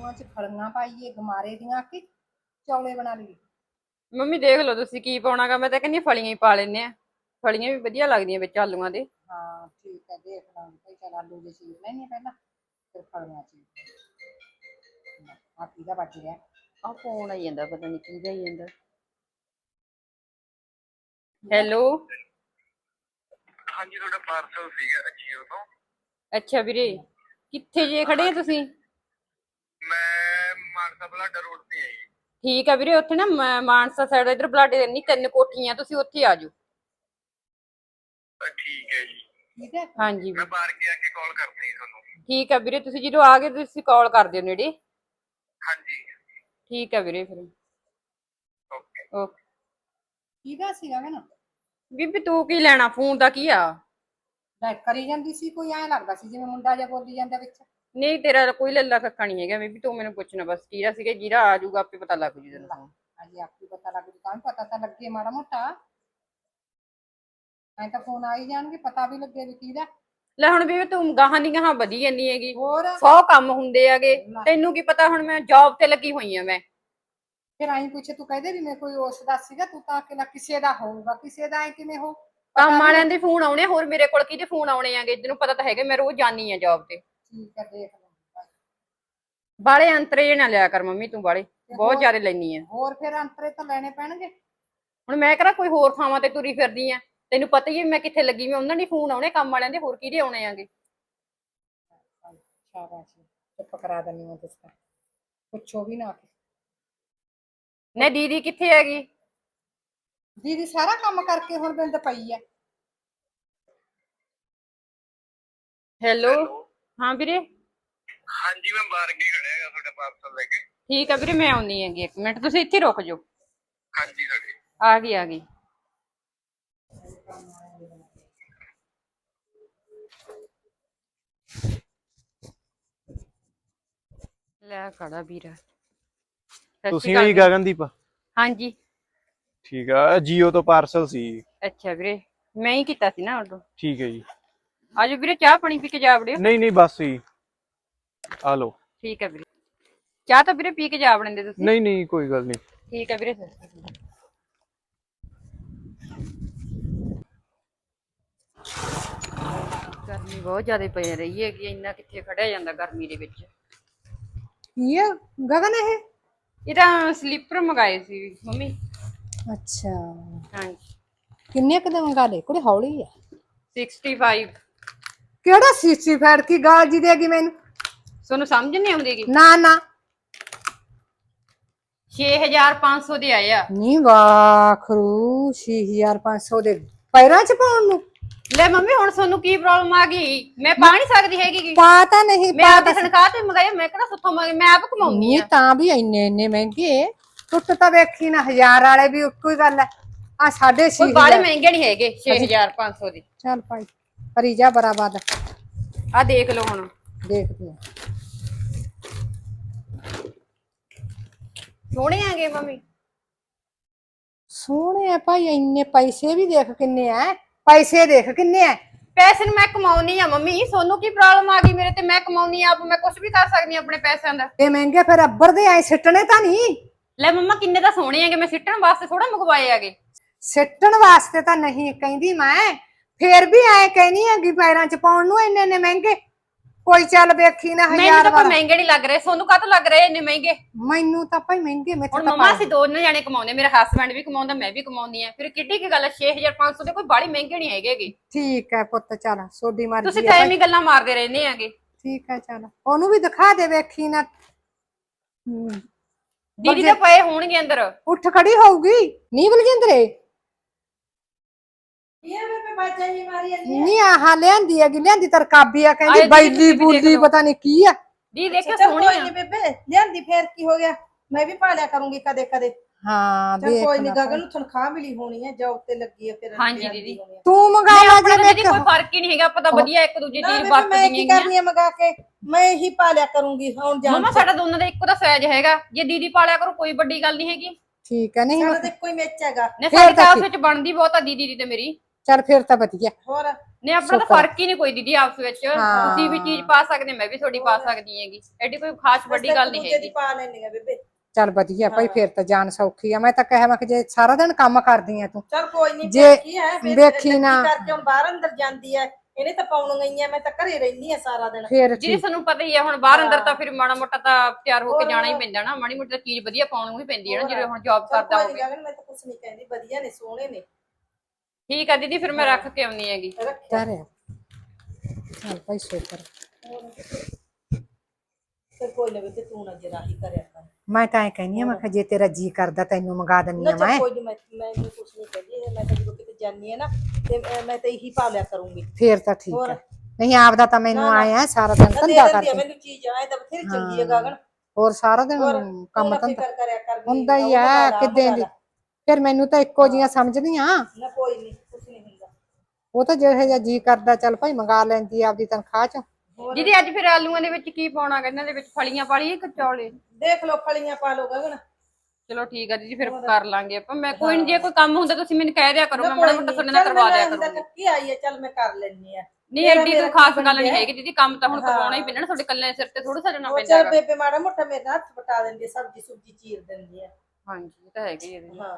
ਆਲੂਆਂ 'ਚ ਫਲੀਆਂ ਪਾਈਏ ਗਮਾਰੇ ਦੀਆਂ ਕਿ ਚੌਲੇ ਬਣਾ ਲਈਏ। ਮੰਮੀ ਦੇਖ ਲਓ ਤੁਸੀਂ ਕੀ ਪਾਉਣਾਗਾ ਮੈਂ ਤਾਂ ਕਹਿੰਦੀ ਫਲੀਆਂ ਹੀ ਪਾ ਲੈਨੇ ਆ ਫਲੀਆਂ ਵੀ ਵਧੀਆ ਲੱਗਦੀਆਂ ਵਿੱਚ ਆਲੂਆਂ ਦੇ। ਹਾਂ ਠੀਕ ਹੈ ਦੇਖ ਲਾਂਗੇ ਭਾਈ ਚਲ ਆਲੂ ਦੇ ਚੀਰ ਲੈਣੇ ਪਹਿਲਾਂ ਫਿਰ ਫਲੀਆਂ ਚੀਰ ਆ ਕਿਹਦਾ ਵੱਜ ਰਿਹਾ ਆ ਫੋਨ ਆਈ ਜਾਂਦਾ ਪਤਾ ਨਹੀਂ ਕੀ ਜਾਈ ਜਾਂਦਾ। ਹੈਲੋ? ਹਾਂਜੀ ਤੁਹਾਡਾ ਪਾਰਸਲ ਸੀਗਾ ਅਜੀਓ ਤੋਂ। ਅੱਛਾ ਵੀਰੇ ਕਿੱਥੇ ਜੇ ਖੜੇ ਆ ਤੁਸੀਂ? ਮੈਂ ਮਾਨਸਾ ਬਲਾਡਾ ਰੋਡ ਤੇ ਆਈ। ਠੀਕ ਆ ਵੀਰੇ ਉੱਥੇ ਨਾ ਮ- ਮਾਨਸਾ ਸਾਈਡ ਇਧਰ ਬਲਾਡੇ ਦੇ ਨਹੀਂ ਤਿੰਨ ਕੋਠੀਆਂ ਤੁਸੀਂ ਉੱਥੇ ਆ ਜਾਓ। ਠੀਕ ਹੈ ਜੀ। ਠੀਕ ਹੈ। ਹਾਂਜੀ ਮੈਂ ਬਾਹਰ ਕੇ ਆ ਕੇ ਕਾਲ ਕਰਦੀ ਹਾਂ ਤੁਹਾਨੂੰ? ਠੀਕ ਆ ਵੀਰੇ ਤੁਸੀਂ ਜਦੋਂ ਆ ਗਏ ਤੁਸੀਂ ਕਾਲ ਕਰ ਦਿਓ ਨੇੜੇ। ਹਾਂਜੀ। ਠੀਕ ਆ ਵੀਰੇ ਫਿਰ। ਓਕੇ। ਓਕੇ। ਕਿਹਦਾ ਸੀਗਾ ਮੈਂ ਨਾ? ਬੀਬੀ ਤੂੰ ਕੀ ਲੈਣਾ ਫੋਨ ਦਾ ਕੀ ਆ? ਮੈਂ ਕਰੀ ਜਾਂਦੀ ਸੀ ਕੋਈ ਐਂ ਲੱਗਦਾ ਸੀ ਜਿਵੇਂ ਮੁੰਡਾ ਜਿਹਾ ਬੋਲੀ ਜਾਂਦਾ ਵਿੱਚ। ਨਹੀਂ ਤੇਰਾ ਕੋਈ ਲੱਲਾ ਕੱਕਾ ਨਹੀਂ ਹੈਗਾ ਬੀਬੀ ਤੂੰ ਮੈਨੂੰ ਪੁੱਛਣਾ ਬਸ ਕੀਰਾ ਸੀਗਾ ਜੀਰਾ ਆ ਜਾਊਗਾ ਆਪੇ ਪਤਾ ਲੱਗ ਜੂ ਤੈਨੂੰ ਅਜੇ ਆਪੀ ਪਤਾ ਲੱਗ ਜੂ ਤਾਂ ਵੀ ਪਤਾ ਤਾਂ ਲੱਗੇ ਮਾੜਾ ਮੋਟਾ। ਐਂ ਤਾਂ ਫੋਨ ਆ ਹੀ ਜਾਣਗੇ ਪਤਾ ਵੀ ਲੱਗੇ ਵੀ ਕਿਹਦਾ ਲੈ ਹੁਣ ਬੀਬੀ ਤੂੰ ਗਾਹਾਂ ਦੀ ਗਾਹਾਂ ਵਧੀ ਜਾਂਦੀ ਹੈਗੀ। ਹੋਰ? ਸੌ ਕੰਮ ਹੁੰਦੇ ਆਗੇ ਤੈਨੂੰ ਕੀ ਪਤਾ ਹੁਣ ਮੈਂ ਜੌਬ ਤੇ ਲੱਗੀ ਹੋਈ ਆ ਮੈਂ। ਫਿਰ ਆਈ ਪੁੱਛੇ ਤੂੰ ਕਹਦੇ ਵੀ ਮੈਂ ਕੋਈ ਉਸ ਦਾ ਸੀਗਾ ਤੂੰ ਤਾਂ ਅਕੇਲਾ ਕਿਸੇ ਦਾ ਹੋਊਗਾ ਕਿਸੇ ਦਾ ਐ ਕਿਵੇਂ ਹੋ? ਕੰਮ ਵਾਲਿਆਂ ਦੇ ਫੋਨ ਆਉਣੇ ਹੋਰ ਮੇਰੇ ਕੋਲ ਕਿਹਦੇ ਫੋਨ ਆਉਣੇ ਆਗੇ ਤੈਨੂੰ ਪਤਾ ਤਾਂ ਹੈਗਾ ਮੈਂ ਰੋਜ਼ ਜਾਨੀ ਆ ਜੌਬ ਤੇ। ਠੀਕ ਹੈ ਦੇਖ ਲਵਾਂਗੇ ਬਾਲੇ ਅੰਤਰੇ ਜੇ ਨਾ ਲਿਆ ਕਰ ਮੰਮੀ ਤੂੰ ਬਾਲੇ ਬਹੁਤ ਜ਼ਿਆਦਾ ਲੈਣੀ ਆ। ਹੋਰ ਫਿਰ ਅੰਤਰੇ ਤਾਂ ਲੈਣੇ ਪੈਣਗੇ। ਹੁਣ ਮੈਂ ਕਿਹੜਾ ਕੋਈ ਹੋਰ ਥਾਵਾਂ ਤੇ ਤੁਰੀ ਫਿਰਦੀ ਆ? ਤੈਨੂੰ ਪਤਾ ਹੀ ਆ ਮੈਂ ਕਿੱਥੇ ਲੱਗੀ ਮੈਂ ਉਹਨਾਂ ਦੇ ਫੋਨ ਆਉਣੇ ਕੰਮ ਵਾਲਿਆਂ ਦੇ ਹੋਰ ਕਿਹਦੇ ਆਉਣੇ ਆਗੇ? ਸ਼ਾਬਾਸ਼ ਚੁੱਪ ਕਰਾ ਦਿੰਨੀ ਹਾਂ ਤੁਸੀਂ ਤਾਂ। ਪੁੱਛੋ ਵੀ ਨਾ ਨੇ ਦੀਦੀ ਕਿੱਥੇ ਹੈਗੀ? ਦੀਦੀ ਸਾਰਾ ਕੰਮ ਕਰਕੇ ਹੁਣ ਬਿੰਦ ਪਈ ਐ ਹੈਲੋ ਹਾਂ ਵੀਰੇ? ਹਾਂਜੀ ਮੈਂ ਬਾਹਰ ਕੇ ਖੜਿਆ ਹੈਗਾ ਤੁਹਾਡਾ ਪਾਰਸਲ ਲੈ ਕੇ। ਠੀਕ ਆ ਵੀਰੇ ਮੈਂ ਆਉਣੀ ਹੈਗੀ ਇੱਕ ਮਿੰਟ। ਤੁਸੀਂ ਇੱਥੇ ਰੁਕ ਜਾਓ। ਹਾਂਜੀ ਸਾਡੇ ਆ ਗਈ ਆ ਗਈ। ਲੈ ਖੜਾ ਵੀਰਾ। ਸਤਿ ਤੁਸੀਂ ਸ਼੍ਰੀ ਗਗਨਦੀਪ? ਹਾਂਜੀ। ਠੀਕ ਆ ਜੀਓ ਤੋਂ ਪਾਰਸਲ ਸੀ। ਅੱਛਾ ਵੀਰੇ ਮੈਂ ਹੀ ਕੀਤਾ ਸੀ ਨਾ ਆਰਡਰ ਠੀਕ ਹੈ ਜੀ। ਆਜੋ ਵੀਰੇ ਚਾਹ ਪਾਣੀ ਪੀ ਕੇ ਜਾ ਵੜਿਓ। ਨਹੀਂ ਨਹੀਂ ਬਸ ਹੀ ਆ ਲਓ। ਠੀਕ ਹੈ ਵੀਰੇ। ਚਾਹ ਤਾਂ ਵੀਰੇ ਪੀ ਕੇ ਜਾ ਵੜਦੇ ਤੁਸੀਂ। ਨਹੀਂ ਨਹੀਂ ਕੋਈ ਗੱਲ ਨਹੀਂ। ਠੀਕ ਹੈ ਵੀਰੇ। ਗਰਮੀ ਬਹੁਤ ਜ਼ਿਆਦਾ ਪਈ ਰਹੀ ਹੈਗੀ ਇੰਨਾ ਕਿੱਥੇ ਖੜਿਆ ਜਾਂਦਾ ਗਰਮੀ ਦੇ ਵਿੱਚ। ਕੀ ਆ? ਗਗਨ ਇਹ? ਇਹ ਤਾਂ ਸਲੀਪਰ ਮੰਗਾਏ ਸੀ ਮੰਮੀ। ਅੱਛਾ। ਹਾਂਜੀ। ਕਿੰਨੇ ਕਦੇ ਮੰਗਾ ਲੈ ਕੁੜੇ ਹੌਲੀ ਆ। 65 ਕਿਹੜਾ ਸੀਸੀ ਫੈੜ ਕੀ ਗਾਲ ਜੀ ਦੇਗੀ ਮੈਨੂੰ? ਤੁਹਾਨੂੰ ਸਮਝ ਨਹੀਂ ਆਉਂਦੀਗੀ ਨਾ ਨਾ। 6500 ਦੇ ਆਏ ਆ। ਨੀ ਵਾਖਰੂ 6500 ਦੇ ਪੈਰਾਂ ਚ ਪਾਉਣ ਨੂੰ? ਲੈ ਮੰਮੀ ਹੁਣ ਤੁਹਾਨੂੰ ਕੀ ਪ੍ਰੋਬਲਮ ਆ ਗਈ? ਮੈਂ ਪਾ ਨਹੀਂ ਸਕਦੀ ਹੈਗੀ ਗੀ। ਪਤਾ ਨਹੀਂ ਮੈਂ ਆਪਦੀ ਤਨਖਾਹ ਤੇ ਮੰਗਾਇਆ ਮੈਂ ਕਿਹੜਾ ਸੁੱਥੋਂ ਮੰਗੀ ਮੈਂ ਆਪ ਕਮਾਉਂਦੀ ਆ। ਤਾਂ ਵੀ ਇੰਨੇ ਇੰਨੇ ਮਹਿੰਗੇ। ਟੁੱਟ ਤਾਂ ਵੇਖੀ ਨਾ ਹਜ਼ਾਰ ਵਾਲੇ ਵੀ ਇੱਕੋ ਹੀ ਗੱਲ ਹੈ ਆ ਸਾਡੇ ਕੋਈ ਬਾਲੇ ਮਹਿੰਗੇ ਨਹੀਂ ਹੈਗੇ 6500 ਦੇ। ਚੱਲ ਭਾਈ। ਕਰੀ ਜਾ ਬਰਾਬਰ ਆ ਦੇਖ ਲਓ ਹੁਣ। ਦੇਖਦੇ ਆ। ਸੋਹਣੇ ਆਗੇ ਮੰਮੀ। ਸੋਹਣੇ ਆ ਭਾਈ ਇੰਨੇ ਪੈਸੇ ਵੀ ਦੇਖ ਕਿੰਨੇ ਆ ਪੈਸੇ ਦੇਖ ਕਿੰਨੇ ਆ। ਪੈਸੇ ਨੂੰ ਮੈਂ ਕਮਾਉਣੀ ਆ ਮੰਮੀ ਸੋਨੂੰ ਕੀ ਪ੍ਰੋਬਲਮ ਆ ਗਈ ਮੇਰੇ ਤੇ ਮੈਂ ਕਮਾਉਣੀ ਆ ਆਪ ਮੈਂ ਕੁਝ ਵੀ ਕਰ ਸਕਦੀ ਆ ਆਪਣੇ ਪੈਸਿਆਂ ਦਾ। ਇਹ ਮਹਿੰਗੇ ਫਿਰ ਅੱਬਰ ਦੇ ਐ ਸਿੱਟਣੇ ਤਾਂ ਨਹੀਂ। ਲੈ ਮੰਮਾ ਕਿੰਨੇ ਦਾ ਸੋਹਣੇ ਆਗੇ ਮੈਂ ਸਿੱਟਣ ਵਾਸਤੇ ਥੋੜਾ ਮੰਗਵਾਏ ਆਗੇ ਸਿੱਟਣ ਵਾਸਤੇ ਤਾਂ ਨਹੀਂ ਕਹਿੰਦੀ ਮੈਂ। ਫੇਰ ਵੀ ਐ ਕਹਿਨੀ ਆ ਕਿ ਪੈਰਾਂ ਚ ਪਾਉਣ ਨੂੰ ਇੰਨੇ ਇੰਨੇ ਮਹਿੰਗੇ? ਕੋਈ ਚੱਲ ਵੇਖੀ ਨਾ ਮੈਨੂੰ ਹਜ਼ਾਰ ਤਾਂ ਕੋਈ ਵਾਲਾ ਮਹਿੰਗੇ ਨਹੀਂ ਲੱਗ ਰਹੇ। ਸੋਨੂੰ ਕਾਹਤੋਂ ਲੱਗ ਰਹੇ ਇੰਨੇ ਮਹਿੰਗੇ? ਮੈਨੂੰ ਤਾਂ ਭਾਈ ਮਹਿੰਗੇ ਹੁਣ ਮੈਥੇ ਤਾਂ ਮੰਮਾ ਅਸੀਂ ਦੋਨੇ ਜਾਣੇ ਕਮਾਉਂਦੇ ਮੇਰਾ ਹਸਬੰਡ ਵੀ ਕਮਾਉਂਦਾ ਮੈਂ ਵੀ ਕਮਾਉਂਦੀ ਆ। ਫਿਰ ਕਿੱਡੀ ਕੀ ਗੱਲ ਹੈ 6500 ਦੇ ਕੋਈ ਬਾਲੀ ਮਹਿੰਗੇ ਨਹੀਂ ਹੈਗੇਗੇ ਠੀਕ ਹੈ ਪੁੱਤ ਚੱਲ ਸੋਡੀ ਤੁਸੀਂ ਮਰਜ਼ੀ ਤਾਂ ਹੈ ਐਵੇਂ ਹੀ ਗੱਲਾਂ ਮਾਰਦੇ ਰਹਿੰਦੇ ਆਗੇ ਠੀਕ ਹੈ ਚੱਲ। ਉਹਨੂੰ ਵੀ ਦਿਖਾ ਦੇ ਵੇਖੀ ਨਾ ਦੀਦੀ ਤਾਂ ਪਏ ਹੋਣਗੇ ਅੰਦਰ। ਉੱਠ ਖੜੀ ਹੋਊਗੀ। ਨੀ ਬਲਜਿੰਦਰੇ ਨੀ ਆਹ ਲਿਆਂਦੀ ਹੈਗੀ ਲਿਆਂਦੀ ਤਰਕਾਬੀ ਆ ਆਏ ਕਹਿੰਦੀ ਦੀਦੀ ਬੈਲੀ ਤੁਸੀਂ ਵੀ ਦੇਖ ਬੂਲੀ ਲਓ। ਪਤਾ ਨਹੀਂ ਕੀ ਆ। ਦੀ ਦੇਖਿਓ ਚੱਲ ਸੋਹਣੀ ਕੋਈ ਆ। ਨਹੀਂ ਬੇਬੇ ਲਿਆਂਦੀ ਫੇਰ ਕੀ ਹੋ ਗਿਆ? ਮੈਂ ਵੀ ਪਾ ਲਿਆ ਕਰੂੰਗੀ ਕਦੇ ਕਦੇ। ਹਾਂ ਚੱਲ ਕੋਈ ਦੇਖ ਨਹੀਂ ਲਾ ਗਗਨ ਨੂੰ ਤਨਖਾਹ ਮਿਲੀ ਹੋਣੀ ਹੈ ਜੌਬ ਤੇ ਲੱਗੀ ਹੈ ਫਿਰ ਹਾਂਜੀ ਲਿਆਂਦੀ ਦੀਦੀ। ਹੋਣੀ ਹੈ। ਤੂੰ ਮੰਗਾ ਨਹੀਂ ਲਾ ਆਪਣਾ ਜੇ ਤਾਂ ਦੀਦੀ ਵੇਖ ਕੋਈ ਫ਼ਰਕ ਹੀ ਨਹੀਂ ਹੈਗਾ ਆਪਾਂ ਤਾਂ ਵਧੀਆ ਇੱਕ ਦੂਜੇ ਨਾ ਚੀਜ਼ ਬੇਬੇ ਮੈਂ ਕੀ ਵਰਤਦੀਆਂ ਕਰਨੀ ਹੈ ਮੰਗਾ ਕੇ? ਮੈਂ ਹੀ ਪਾ ਲਿਆ ਕਰੂੰਗੀ ਹੁਣ ਜਾਣ ਮਮਾ ਸਾਡਾ ਦੋਨਾਂ ਦਾ ਇੱਕੋ ਦਾ ਸਾਈਜ਼ ਹੈਗਾ। ਜੇ ਦੀਦੀ ਪਾਲਿਆ ਕਰੋ ਕੋਈ ਵੱਡੀ ਗੱਲ ਨਹੀਂ ਹੈਗੀ। ਠੀਕ ਹੈ ਨਹੀਂ ਸਾਡਾ ਤਾਂ ਇੱਕੋ ਹੀ ਮੈਚ ਹੈਗਾ। ਨੇ ਸਾਡੀ ਠੀਕ। ਵਿੱਚ ਬਣਦੀ ਬਹੁਤ ਆ ਦੀਦੀ ਦੀ ਤੇ ਮੇਰੀ। ਚੱਲ ਫਿਰ ਤਾਂ ਵਧੀਆ ਹੋਰ ਨਹੀਂ ਆਪਣਾ ਤਾਂ। ਫ਼ਰਕ ਹੀ ਨਹੀਂ ਕੋਈ ਦੀਦੀ ਆਪਸ ਵਿੱਚ ਹਾਂ। ਤੁਸੀਂ ਵੀ ਚੀਜ਼ ਪਾ ਸਕਦੇ ਮੈਂ ਵੀ ਤੁਹਾਡੀ ਪਾ ਸਕਦੀ ਹੈਗੀ ਐਡੀ ਕੋਈ ਖਾਸ ਵੱਡੀ ਗੱਲ ਨਹੀਂ ਹੈਗੀ ਪਾ ਲੈਣੀ ਆ ਬੇਬੇ ਚੱਲ ਵਧੀਆ ਭਾਈ। ਫੇਰ ਤਾਂ ਜਾਨ ਸੌਖੀ ਆ ਮੈਂ ਤਾਂ ਕਹਿਆ ਮੈਂ ਕਿ ਜੇ ਸਾਰਾ ਦਿਨ ਕੰਮ ਕਰਦੀ ਆ ਤੂੰ ਚਲ ਕੋਈ ਨਹੀਂ ਜੇ ਕੀ ਹੈ ਫਿਰ ਵੇਖੀ ਲੱਗੀ ਨਾ। ਕਰਕੇ ਹੁਣ ਬਾਹਰ ਅੰਦਰ ਜਾਂਦੀ ਹੈ ਇਹਨੇ ਤਾਂ ਪਾਉਣ ਗਈਆਂ ਮੈਂ ਤਾਂ ਘਰੇ ਰਹਿੰਦੀ ਆ ਸਾਰਾ ਦਿਨ ਫੇਰ ਜਿਹਦੀ ਠੀਕ ਤੁਹਾਨੂੰ ਪਤਾ ਹੀ ਹੈ ਹੁਣ ਬਾਹਰ ਅੰਦਰ। ਤਾਂ ਫਿਰ ਮਾੜਾ ਮੋਟਾ ਤਾਂ ਤਿਆਰ ਹੋ ਕੇ। ਜਾਣਾ ਹੀ ਪੈਂਦਾ ਨਾ ਮਾੜੀ ਮੋਟੀ ਤਾਂ ਚੀਜ਼ ਵਧੀਆ ਪਾਉਣ ਨੂੰ ਹੀ ਪੈਂਦੀ ਹੈ ਨਾ। ਜਿਵੇਂ ਹੁਣ ਜੌਬ ਚੱਲ ਕਰਦਾ ਕੋਈ ਹੋਵੇ ਨੀ ਗਗਨ ਮੈਂ ਤਾਂ ਕੁਛ ਨਹੀਂ ਕਹਿੰਦੀ ਵਧੀਆ ਨੇ ਸੋਹਣੇ ਨੇ ਠੀਕ ਆ ਦੀਦੀ ਫਿਰ ਮੈਂ ਰੱਖ ਕੇ ਆਉਣੀ ਹੈਗੀ। ਰੱਖਿਆ। ਧਰਿਆ। ਚੱਲ ਭਾਈ ਸ਼ੁਕਰ। ਤੇ ਕੋਈ ਨਾ ਬੇਬੇ ਤੂੰ ਨਾ ਜਰਾ ਹੀ ਕਰਿਆ ਕਰ। ਮੈਂ ਤਾਂ ਐ ਕਹਿੰਦੀ ਆ ਮੈਂ ਕਿਹਾ ਜੇ ਤੇਰਾ ਜੀ ਕਰਦਾ ਤੈਨੂੰ ਮੰਗਾ ਦਿੰਨੀ ਨਾ ਆ ਚੱਲ ਮੈਂ। ਕੋਈ ਨੀ ਮੈਂ ਮੈਂ ਇਹਨੂੰ ਕੁਛ ਨਹੀਂ ਕਹਿੰਦੀ ਮੈਂ ਤਾਂ ਜਦੋਂ ਕਿਤੇ ਜਾਂਦੀ ਹੈ ਨਾ ਤੇ ਮੈਂ- ਮੈਂ ਤਾਂ ਇਹੀ ਪਾ ਲਿਆ ਕਰੂੰਗੀ। ਫੇਰ ਤਾਂ ਠੀਕ ਹੋਰ। ਹੈ ਨਹੀਂ ਆਪਦਾ ਤਾਂ ਮੈਨੂੰ ਨਾ, ਨਾ। ਆਇਆ ਸਾਰਾ ਦਿਨ ਦੇ ਧੰਦਾ ਦਿੰਦੀ ਆ ਮੈਨੂੰ ਚੀਜ਼ ਆਏ ਤਾਂ ਬਥੇਰੀ ਚੰਗੀ ਹੈ। ਗਗਨ ਹੋਰ ਸਾਰਾ ਦਿਨ ਹੋਰ ਕੰਮ ਤੂੰ ਕਰਿਆ ਕਰ ਵੀ ਹੁੰਦਾ ਹੀ ਉਹ ਆ ਲਾ, ਕਿੱਦਾਂ ਦੀ ਲਾ। ਫਿਰ ਮੈਨੂੰ ਤਾਂ ਇੱਕੋ ਜੀਆਂ ਸਮਝਦੀਆਂ। ਨਾ ਕੋਈ ਨਹੀਂ ਉਹ ਤਾਂ ਜਿਹੋ ਜਿਹਾ ਜੀ ਕਰਦਾ ਚੱਲ ਭਾਈ ਮੰਗਾ ਲੈਂਦੀ ਆ ਆਪਦੀ ਤਨਖਾਹ ਚ। ਦੀਦੀ ਅੱਜ ਫਿਰ ਆਲੂਆਂ ਦੇ ਵਿੱਚ ਕੀ ਪਾਉਣਾ ਇਹਨਾਂ ਦੇ ਵਿੱਚ ਫਲੀਆਂ ਪਾ ਲਈਏ ਕਿ ਚੌਲੇ। ਦੇਖ ਲਓ ਫਲੀਆਂ ਪਾ ਲਓ ਗਗਨ। ਚਲੋ ਠੀਕ ਆ ਦੀਦੀ ਫਿਰ ਕਰ ਲਾਂਗੇ ਆਪਾਂ। ਮੈਂ ਕੋਈ ਨਹੀਂ ਜੇ ਕੋਈ ਕੰਮ ਹੁੰਦਾ ਤੁਸੀਂ ਮੈਨੂੰ ਕਹਿ ਦਿਆ ਕਰੋ ਮੈਂ ਨਾ ਮਾੜਾ ਮੋਟਾ ਨੀ, ਤੁਹਾਡੇ ਨਾਲ ਕਰਵਾ ਦਿਆ ਕਰੂੰਗੀ। ਥੱਕੀ ਆਈ ਹੈ ਚੱਲ ਮੈਂ ਕਰ ਲੈਣੀ ਆ। ਨਹੀਂ ਐਡੀ ਕੋਈ ਖਾਸ ਗੱਲ ਨਹੀਂ। ਹੈਗੀ ਦੀਦੀ ਕੰਮ ਤਾਂ ਹੁਣ। ਕਰਵਾਉਣਾ ਹੀ ਪੈਣਾ ਨਾ ਤੁਹਾਡੇ ਕੱਲੇ ਸਿਰ ਤੇ ਥੋੜਾ ਸੱਜਣਾ ਉਹ ਪੈਂਦਾ ਚੱਲ ਹੈਗਾ। ਬੇਬੇ ਮਾੜਾ ਮੋਟਾ ਮੇਰੇ ਨਾਲ ਹੱਥ ਬਟਾ ਦਿੰਦੀ ਸਬਜੀ ਸੁਬਜੀ ਚੀਰ ਦਿੰਦੀ ਹੈ ਹਾਂਜੀ ਇਹ ਤਾਂ ਹੈਗੀ ਹੈ ਦੀਦੀ। ਹਾਂ।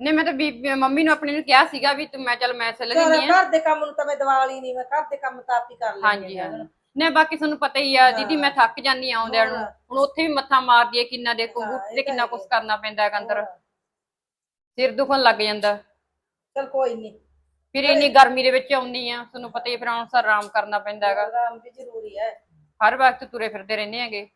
ਨਹੀਂ ਮੈਂ ਤਾਂ ਬੀਬੀ ਮੰਮੀ ਨੂੰ ਆਪਣੀ ਨੂੰ ਕਿਹਾ ਸੀਗਾ ਵੀ ਤੂੰ ਮੈਂ ਚੱਲ ਮੈਂ ਸਿਲ ਘਰ ਦਿੰਦੀ ਆ। ਘਰ ਦੇ ਕੰਮ ਨੂੰ ਤਾਂ ਮੈਂ ਦਿਵਾਲੀ ਨਹੀਂ ਮੈਂ ਘਰ ਦੇ ਕੰਮ ਤਾਂ ਆਪ ਹੀ ਕਰ ਲੈਂਦੀ ਹਾਂਜੀ ਹਾਂ। ਹਾਂਜੀ। ਨਹੀਂ ਬਾਕੀ ਤੁਹਾਨੂੰ ਪਤਾ ਹੀ ਆ ਦੀਦੀ ਮੈਂ ਥੱਕ ਜਾਂਦੀ ਆ ਆਉਂਦਿਆਂ ਨੂੰ। ਹੁਣ ਉੱਥੇ ਵੀ ਮੱਥਾ ਮਾਰਦੀ ਹੈ ਕਿੰਨਾ ਦੇ ਕੰਪਿਊਟਰ ਤੇ ਕਿੰਨਾ ਕੁਝ। ਕਰਨਾ ਪੈਂਦਾ ਹੈ ਅੰਦਰ। ਸਿਰ ਦੁਖਣ ਲੱਗ ਜਾਂਦਾ। ਚੱਲ ਕੋਈ ਨਹੀਂ। ਫਿਰ ਇੰਨੀ ਗਰਮੀ ਦੇ ਵਿੱਚ ਆਉਂਦੀ ਆ ਤੁਹਾਨੂੰ ਪਤਾ ਹੀ ਆ, ਫਿਰ ਆਉਣ ਸਾਰ ਆਰਾਮ ਕਰਨਾ ਪੈਂਦਾ ਹੈਗਾ। ਆਰਾਮ ਵੀ ਜ਼ਰੂਰੀ ਹੈ। ਹਰ ਵਕਤ ਤੁਰੇ ਫਿਰਦੇ ਰਹਿੰਦੇ ਹੈਗੇ।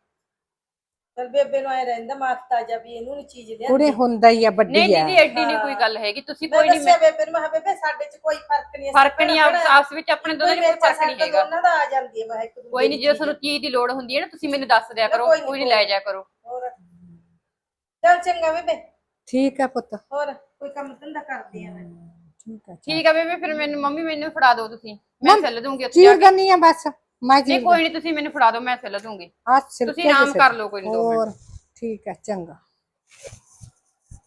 ਚੱਲ ਬੇਬੇ ਨੂੰ ਐ ਰਹਿੰਦਾ ਮਾਖਤਾ ਜਾ ਵੀ ਇਹਨੂੰ ਨੀ ਚੀਜ਼ ਦੇ। ਕੁੜੇ ਹੁੰਦਾ ਹੀ ਆ ਨਹੀਂ ਵੱਡੀ ਆ। ਦੀਦੀ ਐਡੀ ਨਹੀਂ ਕੋਈ। ਗੱਲ ਹੈਗੀ। ਤੁਸੀਂ ਮੈਂ ਕੋਈ ਨਹੀਂ ਦੱਸਿਆ ਬੇਬੇ ਨੂੰ ਮੈਂ ਕਿਹਾ ਬੇਬੇ ਸਾਡੇ 'ਚ ਕੋਈ ਫ਼ਰਕ ਨਹੀਂ ਫ਼ਰਕ ਨਹੀਂ ਆਪਸ ਆਪਸ ਵਿੱਚ ਆਪਣੇ ਦੋਨਾਂ 'ਚ ਕੋਈ ਫ਼ਰਕ ਨਹੀਂ ਹੈਗਾ। ਉਹਨਾਂ ਦਾ ਆ ਜਾਂਦੀ ਹੈ ਮੈਂ ਇੱਕ ਦੂਜੇ ਕੋਈ ਨਹੀਂ ਦੀ ਜੇ। ਤੁਹਾਨੂੰ ਚੀਜ਼ ਦੀ ਲੋੜ ਹੁੰਦੀ ਹੈ ਨਾ ਤੁਸੀਂ ਮੈਨੂੰ ਦੱਸ ਦਿਆ ਕਰੋ ਕੋਈ ਨੀ, ਕੋਈ ਨਹੀਂ ਲੈ ਜਾ ਕਰੋ। ਹੋਰ। ਚੱਲ ਚੰਗਾ ਬੇਬੇ। ਠੀਕ ਆ ਪੁੱਤ। ਹੋਰ ਕੋਈ ਕੰਮ ਧੰਦਾ ਕਰਦੀ ਆ ਮੈਂ। ਠੀਕ ਆ ਠੀਕ ਆ ਬੇਬੇ ਫਿਰ ਮੈਨੂੰ ਮੰਮੀ ਮੈਨੂੰ ਫੜਾ ਦਿਓ ਤੁਸੀਂ। ਮੈਂ ਸਿੱਲ ਦੂੰਗੀ ਉੱਥੇ ਜਾ ਚੀਰ ਕੇ। ਗੰਨੀ ਆ ਬਸ। ਮੈਂ ਨਹੀਂ ਚੀਰ ਕੋਈ ਨਹੀਂ ਤੁਸੀਂ ਮੈਨੂੰ ਫੜਾ ਦਿਓ ਮੈਂ ਸਿੱਲ ਦੂੰਗੀ ਸਿਰ ਤੁਸੀਂ ਆਰਾਮ ਕਰ ਲਓ ਕੋਈ ਨੀ ਦੋ ਮਿੰਟ। ਹੋਰ ਠੀਕ ਆ ਚੰਗਾ।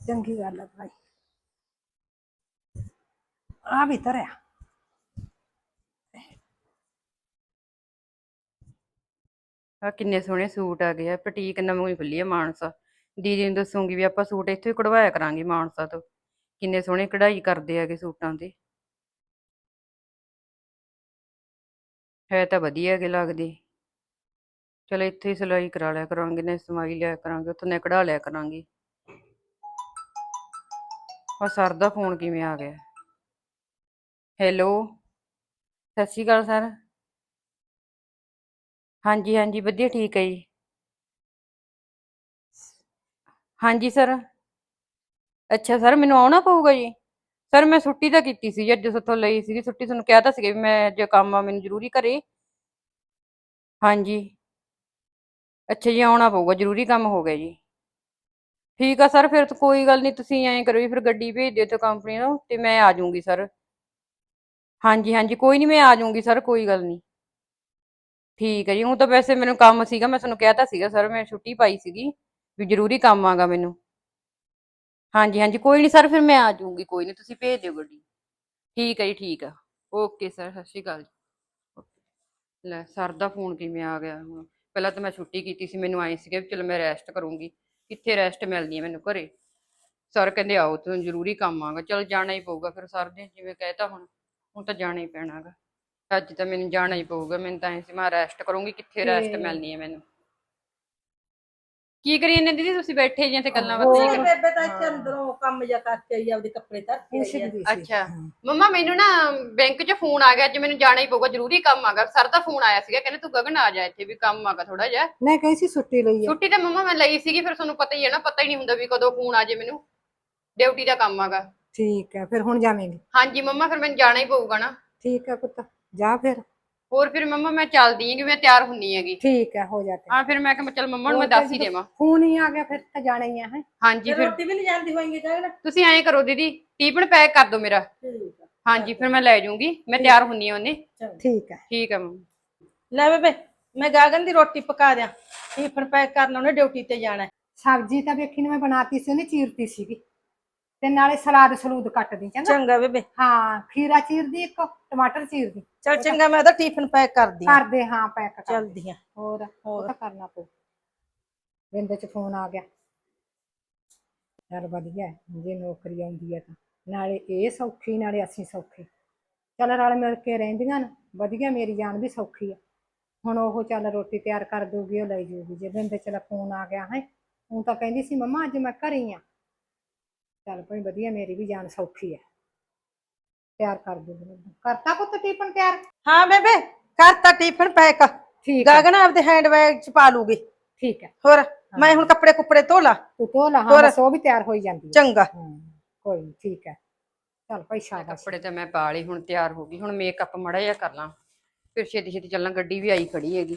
ਚੰਗੀ ਗੱਲ ਆ ਭਾਈ। ਆ ਵੀ ਧਰਿਆ। ਆ ਕਿੰਨੇ ਸੋਹਣੇ ਸੂਟ ਆ ਗਏ ਆ ਪਟੀਕ ਨਵੀਂ ਖੁੱਲੀ ਆ ਮਾਨਸਾ। ਦੀਦੀ ਨੂੰ ਦੱਸੂਗੀ ਵੀ ਆਪਾਂ ਸੂਟ ਇੱਥੋਂ ਹੀ ਕਢਵਾਇਆ ਕਰਾਂਗੇ ਮਾਨਸਾ ਤੋਂ। ਕਿੰਨੇ ਸੋਹਣੇ ਕਢਾਈ ਕਰਦੇ ਆਗੇ ਸੂਟਾਂ ਤੇ ਹੈ ਤਾਂ ਵਧੀਆ ਹੈਗੇ ਲੱਗਦੇ। ਚਲੋ ਇੱਥੇ ਹੀ ਸਿਲਾਈ ਕਰਾ ਲਿਆ ਕਰਾਂਗੇ ਨੇ ਸਮਾਈ ਲਿਆ ਕਰਾਂਗੇ, ਉੱਥੋਂ ਨੇ ਕਢਾ ਲਿਆ ਕਰਾਂਗੇ। ਆ ਸਰ ਦਾ ਫੋਨ ਕਿਵੇਂ ਆ ਗਿਆ? ਹੈਲੋ, ਸਤਿ ਸ਼੍ਰੀ ਅਕਾਲ ਸਰ। ਹਾਂਜੀ ਹਾਂਜੀ, ਵਧੀਆ, ਠੀਕ ਹੈ ਜੀ। ਹਾਂਜੀ ਸਰ। ਅੱਛਾ ਸਰ, ਮੈਨੂੰ ਆਉਣਾ ਪਊਗਾ ਜੀ? ਸਰ ਮੈਂ ਛੁੱਟੀ ਤਾਂ ਕੀਤੀ ਸੀ, ਅੱਜ ਉੱਥੋਂ ਲਈ ਸੀਗੀ, ਛੁੱਟੀ ਤੁਹਾਨੂੰ ਕਿਹਾ ਤਾਂ ਸੀਗਾ ਵੀ ਮੈਂ ਜੇ ਕੰਮ ਆ ਮੈਨੂੰ ਜ਼ਰੂਰੀ ਘਰੇ। ਹਾਂਜੀ। ਅੱਛਾ ਜੀ, ਆਉਣਾ ਪਊਗਾ, ਜ਼ਰੂਰੀ ਕੰਮ ਹੋ ਗਿਆ ਜੀ। ਠੀਕ ਆ ਸਰ ਫਿਰ ਤਾਂ ਕੋਈ ਗੱਲ ਨਹੀਂ, ਤੁਸੀਂ ਐਂ ਕਰੋ ਜੀ, ਫਿਰ ਗੱਡੀ ਭੇਜ ਦਿਓ ਤੇ ਕੰਪਨੀ ਨੂੰ ਤੇ ਮੈਂ ਆ ਜਾਊਂਗੀ ਸਰ ਹਾਂਜੀ ਹਾਂਜੀ, ਕੋਈ ਨਹੀਂ, ਮੈਂ ਆ ਜਾਊਂਗੀ ਸਰ ਕੋਈ ਗੱਲ ਨਹੀਂ। ਠੀਕ ਹੈ ਜੀ, ਉਹ ਤਾਂ ਵੈਸੇ ਮੈਨੂੰ ਕੰਮ ਸੀਗਾ, ਮੈਂ ਤੁਹਾਨੂੰ ਕਹਿ ਤਾ ਸੀਗਾ ਸਰ ਮੈਂ ਛੁੱਟੀ ਪਾਈ ਸੀਗੀ, ਵੀ ਜ਼ਰੂਰੀ ਕੰਮ ਆਗਾ ਮੈਨੂੰ। ਹਾਂਜੀ ਹਾਂਜੀ ਕੋਈ ਨਹੀਂ ਸਰ ਫਿਰ ਮੈਂ ਆ ਜਾਊਂਗੀ ਕੋਈ ਨਹੀਂ ਤੁਸੀਂ ਭੇਜ ਦਿਓ ਗੱਡੀ। ਠੀਕ ਹੈ ਜੀ ਠੀਕ ਆ ਓਕੇ ਸਰ ਸਤਿ ਸ਼੍ਰੀ ਅਕਾਲ ਜੀ. ਲੈ ਸਰ ਦਾ ਫੋਨ ਕਿਵੇਂ ਆ ਗਿਆ? ਹੁਣ ਪਹਿਲਾਂ ਤਾਂ ਮੈਂ ਛੁੱਟੀ ਕੀਤੀ ਸੀ ਮੈਨੂੰ ਆਏ ਸੀਗਾ ਵੀ ਚਲੋ ਮੈਂ ਰੈਸਟ ਕਰੂੰਗੀ। ਕਿੱਥੇ ਰੈਸਟ ਮਿਲਦੀ ਹੈ ਮੈਨੂੰ ਘਰੇ? ਸਰ ਕਹਿੰਦੇ ਆਓ ਤੁਹਾਨੂੰ ਜ਼ਰੂਰੀ ਕੰਮ ਆਗਾ। ਚਲ ਜਾਣਾ ਹੀ ਪਊਗਾ ਫਿਰ ਸਰ ਨੇ ਜਿਵੇਂ ਕਹਿਤਾ ਹੁਣ ਹੁਣ ਤਾਂ ਜਾਣਾ ਹੀ ਪੈਣਾਗਾ ਅੱਜ ਤਾਂ ਮੈਨੂੰ ਜਾਣਾ ਹੀ ਪਊਗਾ ਮੈਨੂੰ ਤਾਂ ਐਂ ਸੀ ਮੈਂ ਰੈਸਟ ਕਰੂੰਗੀ ਕਿੱਥੇ ਰੈਸਟ ਮਿਲਣੀ ਹੈ ਮੈਨੂੰ। ਕੀ ਕਰੀ ਜਾਂਦੇ ਦੀਦੀ? ਤੁਸੀਂ ਬੈਠੇ ਜੇ ਤੇ ਗੱਲਾਂ। ਬਾਤਾਂ ਠੀਕ ਹੀ ਹੈ ਬੇਬੇ ਤਾਂ ਇੱਥੇ ਅੰਦਰੋਂ ਕੰਮ ਜਾ ਕਰਕੇ ਆਈ ਆ, ਆਪਦੇ ਕੱਪੜੇ ਧਰ ਕੇ ਆਈ ਆ। ਅੱਛਾ। ਮੰਮਾ ਮੈਨੂੰ ਨਾ ਬੈਂਕ 'ਚ ਫੋਨ ਆ ਗਿਆ ਅੱਜ ਮੈਨੂੰ ਜਾਣਾ ਹੀ ਪਊਗਾ ਜ਼ਰੂਰੀ ਕੰਮ ਆਗਾ ਸਰ ਦਾ ਫੋਨ ਆਇਆ ਸੀਗਾ ਕਹਿੰਦੇ ਤੂੰ ਗਗਨ ਆ ਜਾ ਇੱਥੇ ਵੀ ਕੰਮ ਆਗਾ ਥੋੜਾ ਜਿਹਾ। ਮੈਂ ਕਹੀ ਸੀ ਛੁੱਟੀ ਲਈ ਆ। ਛੁੱਟੀ ਤਾਂ ਮੰਮਾ ਮੈਂ ਲਈ ਸੀਗੀ ਫਿਰ ਤੁਹਾਨੂੰ ਪਤਾ ਹੀ ਹੈ ਨਾ ਪਤਾ ਹੀ ਨਹੀਂ ਹੁੰਦਾ ਵੀ ਕਦੋਂ ਫੋਨ ਆ ਜੇ ਮੈਨੂੰ। ਡਿਊਟੀ ਦਾ ਕੰਮ ਆਗਾ ਠੀਕ ਹੈ ਫਿਰ ਹੁਣ ਜਾਵੇਂਗੀ। ਹਾਂਜੀ ਮੰਮਾ ਫਿਰ ਮੈਨੂੰ ਜਾਣਾ ਹੀ ਪਊਗਾ ਨਾ। ਠੀਕ ਹੈ ਪੁੱਤ ਜਾ ਫਿਰ। ਹੋਰ ਫਿਰ ਮੰਮਾ ਮੈਂ ਚੱਲਦੀ ਹਾਂ ਕਿ ਮੈਂ ਤਿਆਰ ਹੁੰਨੀ ਹੈਗੀ। ਠੀਕ ਹੈ ਹੋ ਜਾਤੇ ਹਾਂ ਫਿਰ ਮੈਂ ਕਿਹਾ ਚੱਲ ਮੰਮਾ ਨੂੰ ਮੈਂ ਦੱਸ ਹੀ ਦੇਵਾਂ। ਫੋਨ ਹੀ ਆ ਗਿਆ ਫਿਰ ਤਾਂ ਜਾਣਾ ਹੀ ਆ ਹੈ। ਹਾਂਜੀ ਤੇ ਫਿਰ ਰੋਟੀ ਵੀ ਨਹੀਂ ਜਾਂਦੀ ਹੋਏਗੀ ਗਗਨ ਤੁਸੀਂ ਐਂ ਕਰੋ ਦੀਦੀ ਟੀਪਨ ਪੈਕ ਕਰ ਦਿਓ ਮੇਰਾ। ਠੀਕ ਆ। ਹਾਂਜੀ ਫਿਰ ਮੈਂ ਲੈ ਜਾਊਂਗੀ ਮੈਂ ਤਿਆਰ ਹੁੰਨੀ ਹਾਂ ਉਹਨੇ। ਠੀਕ ਹੈ। ਠੀਕ ਹੈ ਮੰਮਾ। ਲੈ ਬੇਬੇ ਮੈਂ ਗਾਗਨ ਦੀ ਰੋਟੀ ਪਕਾ ਦਿਆਂ। ਟਿਫਨ ਪੈਕ ਕਰਨਾ ਉਹਨੇ ਡਿਊਟੀ ਤੇ ਜਾਣਾ। ਹੈ। ਸਬਜ਼ੀ ਤਾਂ ਵੇਖੀ ਨੇ ਮੈਂ ਬਣਾਤੀ ਸੀ ਉਹਨੇ ਚੀਰਤੀ ਸੀਗੀ। ਤੇ ਨਾਲੇ ਸਲਾਦ ਸਲੂਦ ਕੱਟ ਦੀ ਚੰਗਾ? ਚੰਗਾ ਬੇਬੇ। ਹਾਂ ਖੀਰਾ ਚੀਰਦੀ ਇੱਕ ਟਮਾਟਰ ਚੀਰਦੀ ਚਲ ਚੰਗਾ ਮੈਂ ਉਹਦਾ ਟਿਫਨ ਪੈਕ ਕਰਦੀ ਆ ਕਰਦੇ ਹਾਂ ਪੈਕ ਕਰ ਚਲਦੀ ਆ ਹੋਰ ਉਹ ਤਾਂ ਕਰਨਾ ਪਊ। ਬਿੰਦ ਚ ਫੋਨ ਆ ਗਿਆ। ਯਾਰ ਵਧੀਆ ਹੈ, ਜੇ ਨੌਕਰੀ ਆਉਂਦੀ ਹੈ ਤਾਂ। ਨਾਲੇ ਇਹ ਸੌਖੀ ਨਾਲੇ ਅਸੀਂ ਸੌਖੇ। ਚੱਲ ਰਲ ਮਿਲ ਕੇ ਰਹਿੰਦੀਆਂ ਨਾ। ਵਧੀਆ ਮੇਰੀ ਜਾਨ ਵੀ ਸੌਖੀ ਆ ਹੁਣ ਉਹ ਚੱਲ ਰੋਟੀ ਤਿਆਰ ਕਰ ਦੂਗੀ ਉਹ ਲੈ ਜੂਗੀ। ਜੇ ਬਿੰਦ ਚ ਲਾ ਫੋਨ ਆ ਗਿਆ ਹੈ ਉਹ ਤਾਂ ਕਹਿੰਦੀ ਸੀ ਮੰਮਾ ਅੱਜ ਮੈਂ ਘਰੇ ਹੀ ਆ ਚੱਲ ਭਾਈ ਵਧੀਆ ਮੇਰੀ ਵੀ ਜਾਨ ਸੌਖੀ ਹੈ ਤਿਆਰ ਕਰ ਦੂਗੀ ਕਰਤਾ ਪੁੱਤ ਟਿਫਨ ਤਿਆਰ? ਹਾਂ ਬੇਬੇ ਕਰਤਾ ਟਿਫਨ ਪੈਕ। ਠੀਕ ਹੈ ਗਗਨ ਆਪਦੇ ਹੈਂਡ ਬੈਗ ਚ ਪਾ ਲੂਗੀ। ਠੀਕ ਹੈ ਹੋਰ ਮੈਂ ਹੁਣ ਕੱਪੜੇ ਕੁੱਪੜੇ ਧੋ ਲਾ। ਤੂੰ ਧੋ ਲਾ ਹਾਂ ਹੋਰ? ਬਸ ਉਹ ਵੀ ਤਿਆਰ ਹੋਈ ਜਾਂਦੀ ਹੈ ਚੰਗਾ। ਹਾਂ, ਕੋਈ ਨੀ, ਠੀਕ ਹੈ ਚੱਲ ਭਾਈ ਸ਼ਾਬਾਸ਼। ਕੱਪੜੇ ਤੇ ਮੈਂ ਪਾ ਲਈ ਹੁਣ ਤਿਆਰ ਹੋ ਗਈ। ਹੁਣ ਮੇਕਅਪ ਮੜਾ ਜਿਹਾ ਕਰ ਲਾਂ। ਫਿਰ ਛੇਤੀ ਛੇਤੀ ਚੱਲਾਂ ਗੱਡੀ ਵੀ ਆਈ ਖੜੀ ਹੈਗੀ।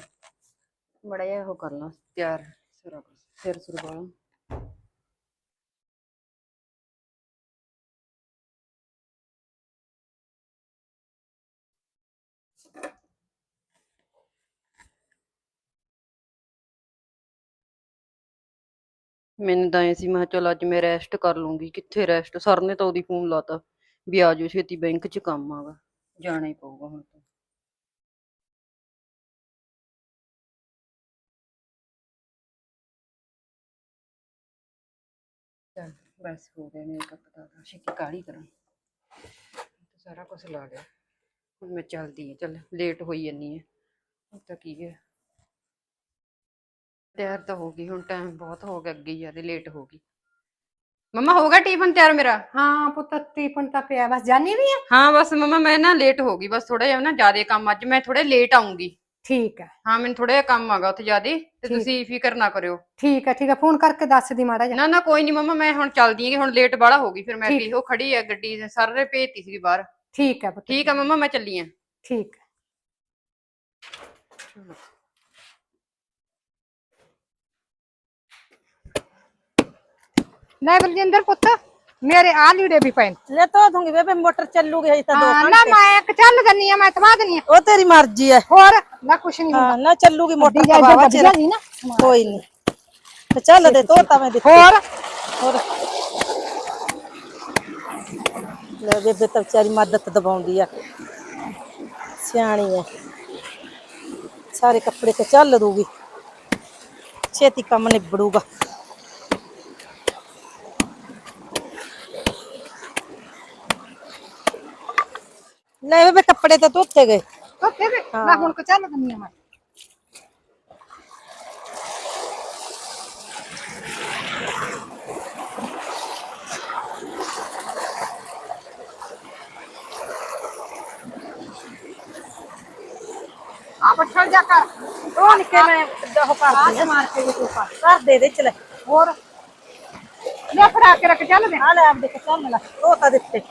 ਮੜਾ ਜਿਹਾ ਉਹ ਕਰ ਲਾਂ ਤਿਆਰ। ਸਾਰਾ ਸਿਰ ਸੁਰ ਮੈਨੂੰ ਤਾਂ ਐ ਸੀ, ਮੈਂ ਕਿਹਾ ਚੱਲ ਅੱਜ ਮੈਂ ਰੈਸਟ ਕਰ ਲੂੰਗੀ, ਕਿੱਥੇ ਰੈਸਟ ਸਰ ਨੇ ਤਾਂ ਉਹਦੀ ਫੋਨ ਲਾਤਾ ਵੀ ਆ ਜਾਓ ਛੇਤੀ ਬੈਂਕ 'ਚ ਕੰਮ ਆਗਾ, ਜਾਣਾ ਹੀ ਪਊਗਾ ਹੁਣ ਤਾਂ। ਚੱਲ ਬਸ ਹੋ ਗਿਆ ਮੇਕਅਪ ਦਾ ਤਾਂ, ਛੇਤੀ ਕਾਹਲੀ ਕਰਾਂ। ਤਾਂ ਸਾਰਾ ਕੁਝ ਲਾ ਲਿਆ। ਹੁਣ ਮੈਂ ਚੱਲਦੀ ਹਾਂ, ਚੱਲ ਲੇਟ ਹੋਈ ਜੰਨੀ ਹੈ। ਹੁਣ ਤਾਂ ਕੀ ਹੈ। ਤਿਆਰ ਤਾਂ ਹੋ ਗਈ ਹੁਣ ਟਾਈਮ ਬਹੁਤ ਹੋ ਗਿਆ ਅੱਗੇ ਯਾਰ ਲੇਟ ਹੋ ਗਈ। ਮੰਮਾ ਹੋ ਗਿਆ ਟਿਫਨ ਤਿਆਰ ਮੇਰਾ? ਹਾਂ ਪੁੱਤ ਟਿਫਨ ਤਾਂ ਪਿਆ ਬਸ ਜਾਨੀ ਵੀ ਆ? ਹਾਂ ਬਸ ਮੰਮਾ ਮੈਂ ਨਾ ਲੇਟ ਹੋ ਗਈ ਬਸ ਥੋੜਾ ਜਿਹਾ ਨਾ ਜ਼ਿਆਦਾ ਕੰਮ ਅੱਜ ਮੈਂ ਥੋੜੇ ਲੇਟ ਆਉਂਗੀ ਠੀਕ ਹੈ ਹਾਂ ਮੈਨੂੰ ਥੋੜਾ ਜਿਹਾ ਕੰਮ ਆਗਾ ਉੱਥੇ ਜ਼ਿਆਦੇ ਤੇ। ਤੁਸੀਂ ਫਿਕਰ ਨਾ ਕਰਿਓ। ਠੀਕ ਹੈ ਠੀਕ ਹੈ ਫੋਨ ਕਰਕੇ ਦੱਸ ਦੀ ਮਾੜਾ ਜਿਹਾ। ਨਾ ਨਾ ਕੋਈ ਨਹੀਂ ਮੰਮਾ ਮੈਂ ਹੁਣ ਚੱਲਦੀ ਹਾਂ ਕਿ ਹੁਣ ਲੇਟ ਬਾਹਲਾ ਹੋ ਗਈ ਫਿਰ ਮੈਂ। ਕੀ ਉਹ ਖੜੀ ਹੈ ਗੱਡੀ ਸਾਰੇ ਭੇਜਤੀ ਸੀ ਬਾਹਰ। ਠੀਕ ਹੈ ਪੁੱਤ। ਠੀਕ ਆ ਮੰਮਾ ਮੈਂ ਚੱਲੀ ਆ ਠੀਕ ਹੈ ਲੈ ਬਲਜਿੰਦਰ ਪੁੱਤ ਮੇਰੇ ਆ ਲੀੜੇ ਵੀ ਪੈਣ ਲੈ ਧੋ ਦੂੰਗੀ ਬੇਬੇ ਮੋਟਰ ਚੱਲੂਗੀ ਹਜੇ ਤਾਂ ਦੋ ਹਾਂ ਨਾ ਘੰਟੇ ਮੈਂ ਇੱਕ ਚੱਲ ਜੰਨੀ ਆ ਮੈਂ ਤਵਾ ਦਨੀ ਆ ਉਹ ਤੇਰੀ ਮਰਜ਼ੀ ਹੈ ਹੋਰ ਨਾ ਕੁਛ ਨਹੀਂ ਹੁੰਦਾ ਹਾਂ ਨਾ ਚੱਲੂਗੀ ਮੋਟਰ ਵੱਡੀ ਤਾਂ ਜਾਇਦਾਦ ਬਾਵਾ ਵਧੀਆ ਚਿਰ ਜੀ ਨਾ ਕੋਈ ਨਹੀਂ ਤੇ ਚੱਲ ਦੇ ਧੋਤਾ ਮੈਂ ਦਿੱਤੀ ਹੋਰ ਹੋਰ ਲੈ ਬੇਬੇ ਤਾਂ ਵਿਚਾਰੀ ਮਦਦ ਦਬਾਉਂਦੀ ਆ ਸਿਆਣੀ ਹੈ ਸਾਰੇ ਕੱਪੜੇ ਤੇ ਚੱਲ ਦੂਗੀ ਛੇਤੀ ਕੰਮ ਨਿਬੜੂਗਾ ਲੈ ਬੇਬੇ ਕੱਪੜੇ ਤਾਂ ਧੋਤੇ ਗਏ ਉੱਥੇ ਵੀ ਮੈਂ ਹੁਣ ਕੋ ਚੱਲ ਜੰਨੀ ਆ ਮੈਂ ਆ ਬੱਠਲ ਜਾ ਕਰ ਉਹ ਨਿੱਕੇ ਮੈਂ ਉਹ ਕਰਦੀ ਆ ਮਾਰ ਕੇ ਤੂੰ ਪਾ ਕਰ ਦੇ ਦੇ ਚਲੇ ਹੋਰ ਲੈ ਫੜਾ ਕੇ ਰੱਖ ਚੱਲ ਦੇ ਆ ਲੈ ਆਪਦੇ ਚੱਲ ਲੈ ਉਹ ਤਾਂ ਦਿੱਤੇ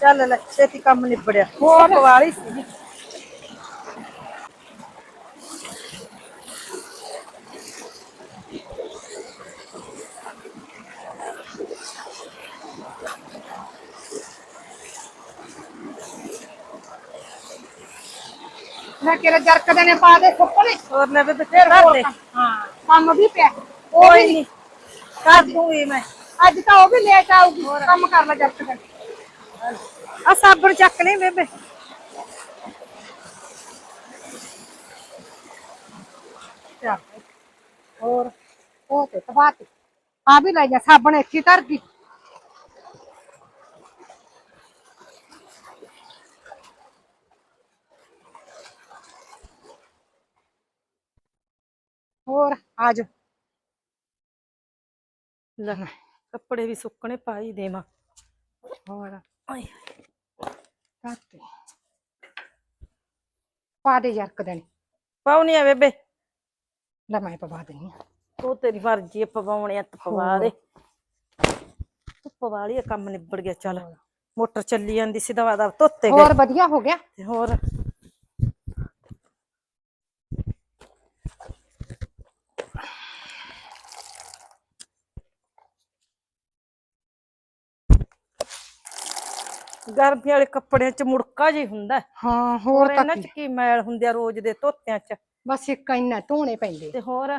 ਚੱਲ ਲੈ ਛੇਤੀ ਕੰਮ ਨਿਬੜਿਆ। ਹੋਰ ਪਵਾਲੀ ਸੀ ਲੈ ਕੇ ਜਰਕ ਦੇ ਨੇ ਪਾ ਦੇ ਸੁੱਕਣੇ ਹੋਰ ਲੈ ਬੇਬੇ ਕਰ ਦੇ ਹਾਂ ਕੰਮ ਵੀ ਪਿਆ। ਉਹ ਕੋਈ ਨਹੀਂ ਕਰ ਦੂੰਗੀ ਮੈਂ। ਅੱਜ ਤਾਂ ਉਹ ਵੀ ਲੇਟ ਆਊਗੀ ਕੰਮ ਕਰ ਲੈ ਜਰਕ ਦੇ। ਆ ਸਾਬਣ ਚੱਕ ਲਈ ਬੇਬੇ। ਚੱਲ। ਹੋਰ, ਉਹ ਤੇ ਤਬਾਤੀ ਆ ਵੀ ਲੈ ਜਾ ਸਾਬਣ ਇੱਥੇ ਧਰ ਗਈ ਹੋਰ, ਆ ਜਾ ਲੈ, ਕੱਪੜੇ ਵੀ ਸੁੱਕਣੇ ਪਾਈ ਦੇਵਾਂ। ਹੋਰ। ਆਏ ਧਰਤੇ ਪਾ ਦੇ ਜਰਕ ਦੇ ਪਾਉਣੀ ਆ ਬੇਬੇ ਲੈ ਮੈਂ ਪਵਾ ਦੇਣੀ ਆ ਉਹ ਤੇਰੀ ਮਰਜ਼ੀ ਆ ਪਵਾਉਣੇ ਆ ਤਾਂ ਪਵਾ ਦੇ ਧੁੱਪ ਵਾਲੀ ਆ ਕੰਮ ਨਿਬੜ ਗਿਆ ਚੱਲ ਮੋਟਰ ਚੱਲੀ ਜਾਂਦੀ ਸੀ ਦਵਾ ਦਾ ਧੋਤੇ ਗਏ ਹੋਰ ਵਧੀਆ ਹੋ ਗਿਆ ਤੇ ਹੋਰ ਗਰਮੀ ਵਾਲੇ ਕੱਪੜਿਆਂ ਚ ਮੁੜਕਾ ਜੀ ਹੁੰਦਾ ਹੈ। ਹਾਂ ਹੋਰ ਹੋਰ ਤਾਂ ਇਹਨਾਂ ਕੀ ਚ ਕੀ। ਮੈਲ ਹੁੰਦੀ ਆ ਰੋਜ਼ ਦੇ ਧੋਤਿਆਂ ਚ? ਬਸ ਇੱਕ ਇੰਨਾ ਧੋਣੇ ਪੈਂਦੇ। ਤੇ ਹੋਰ?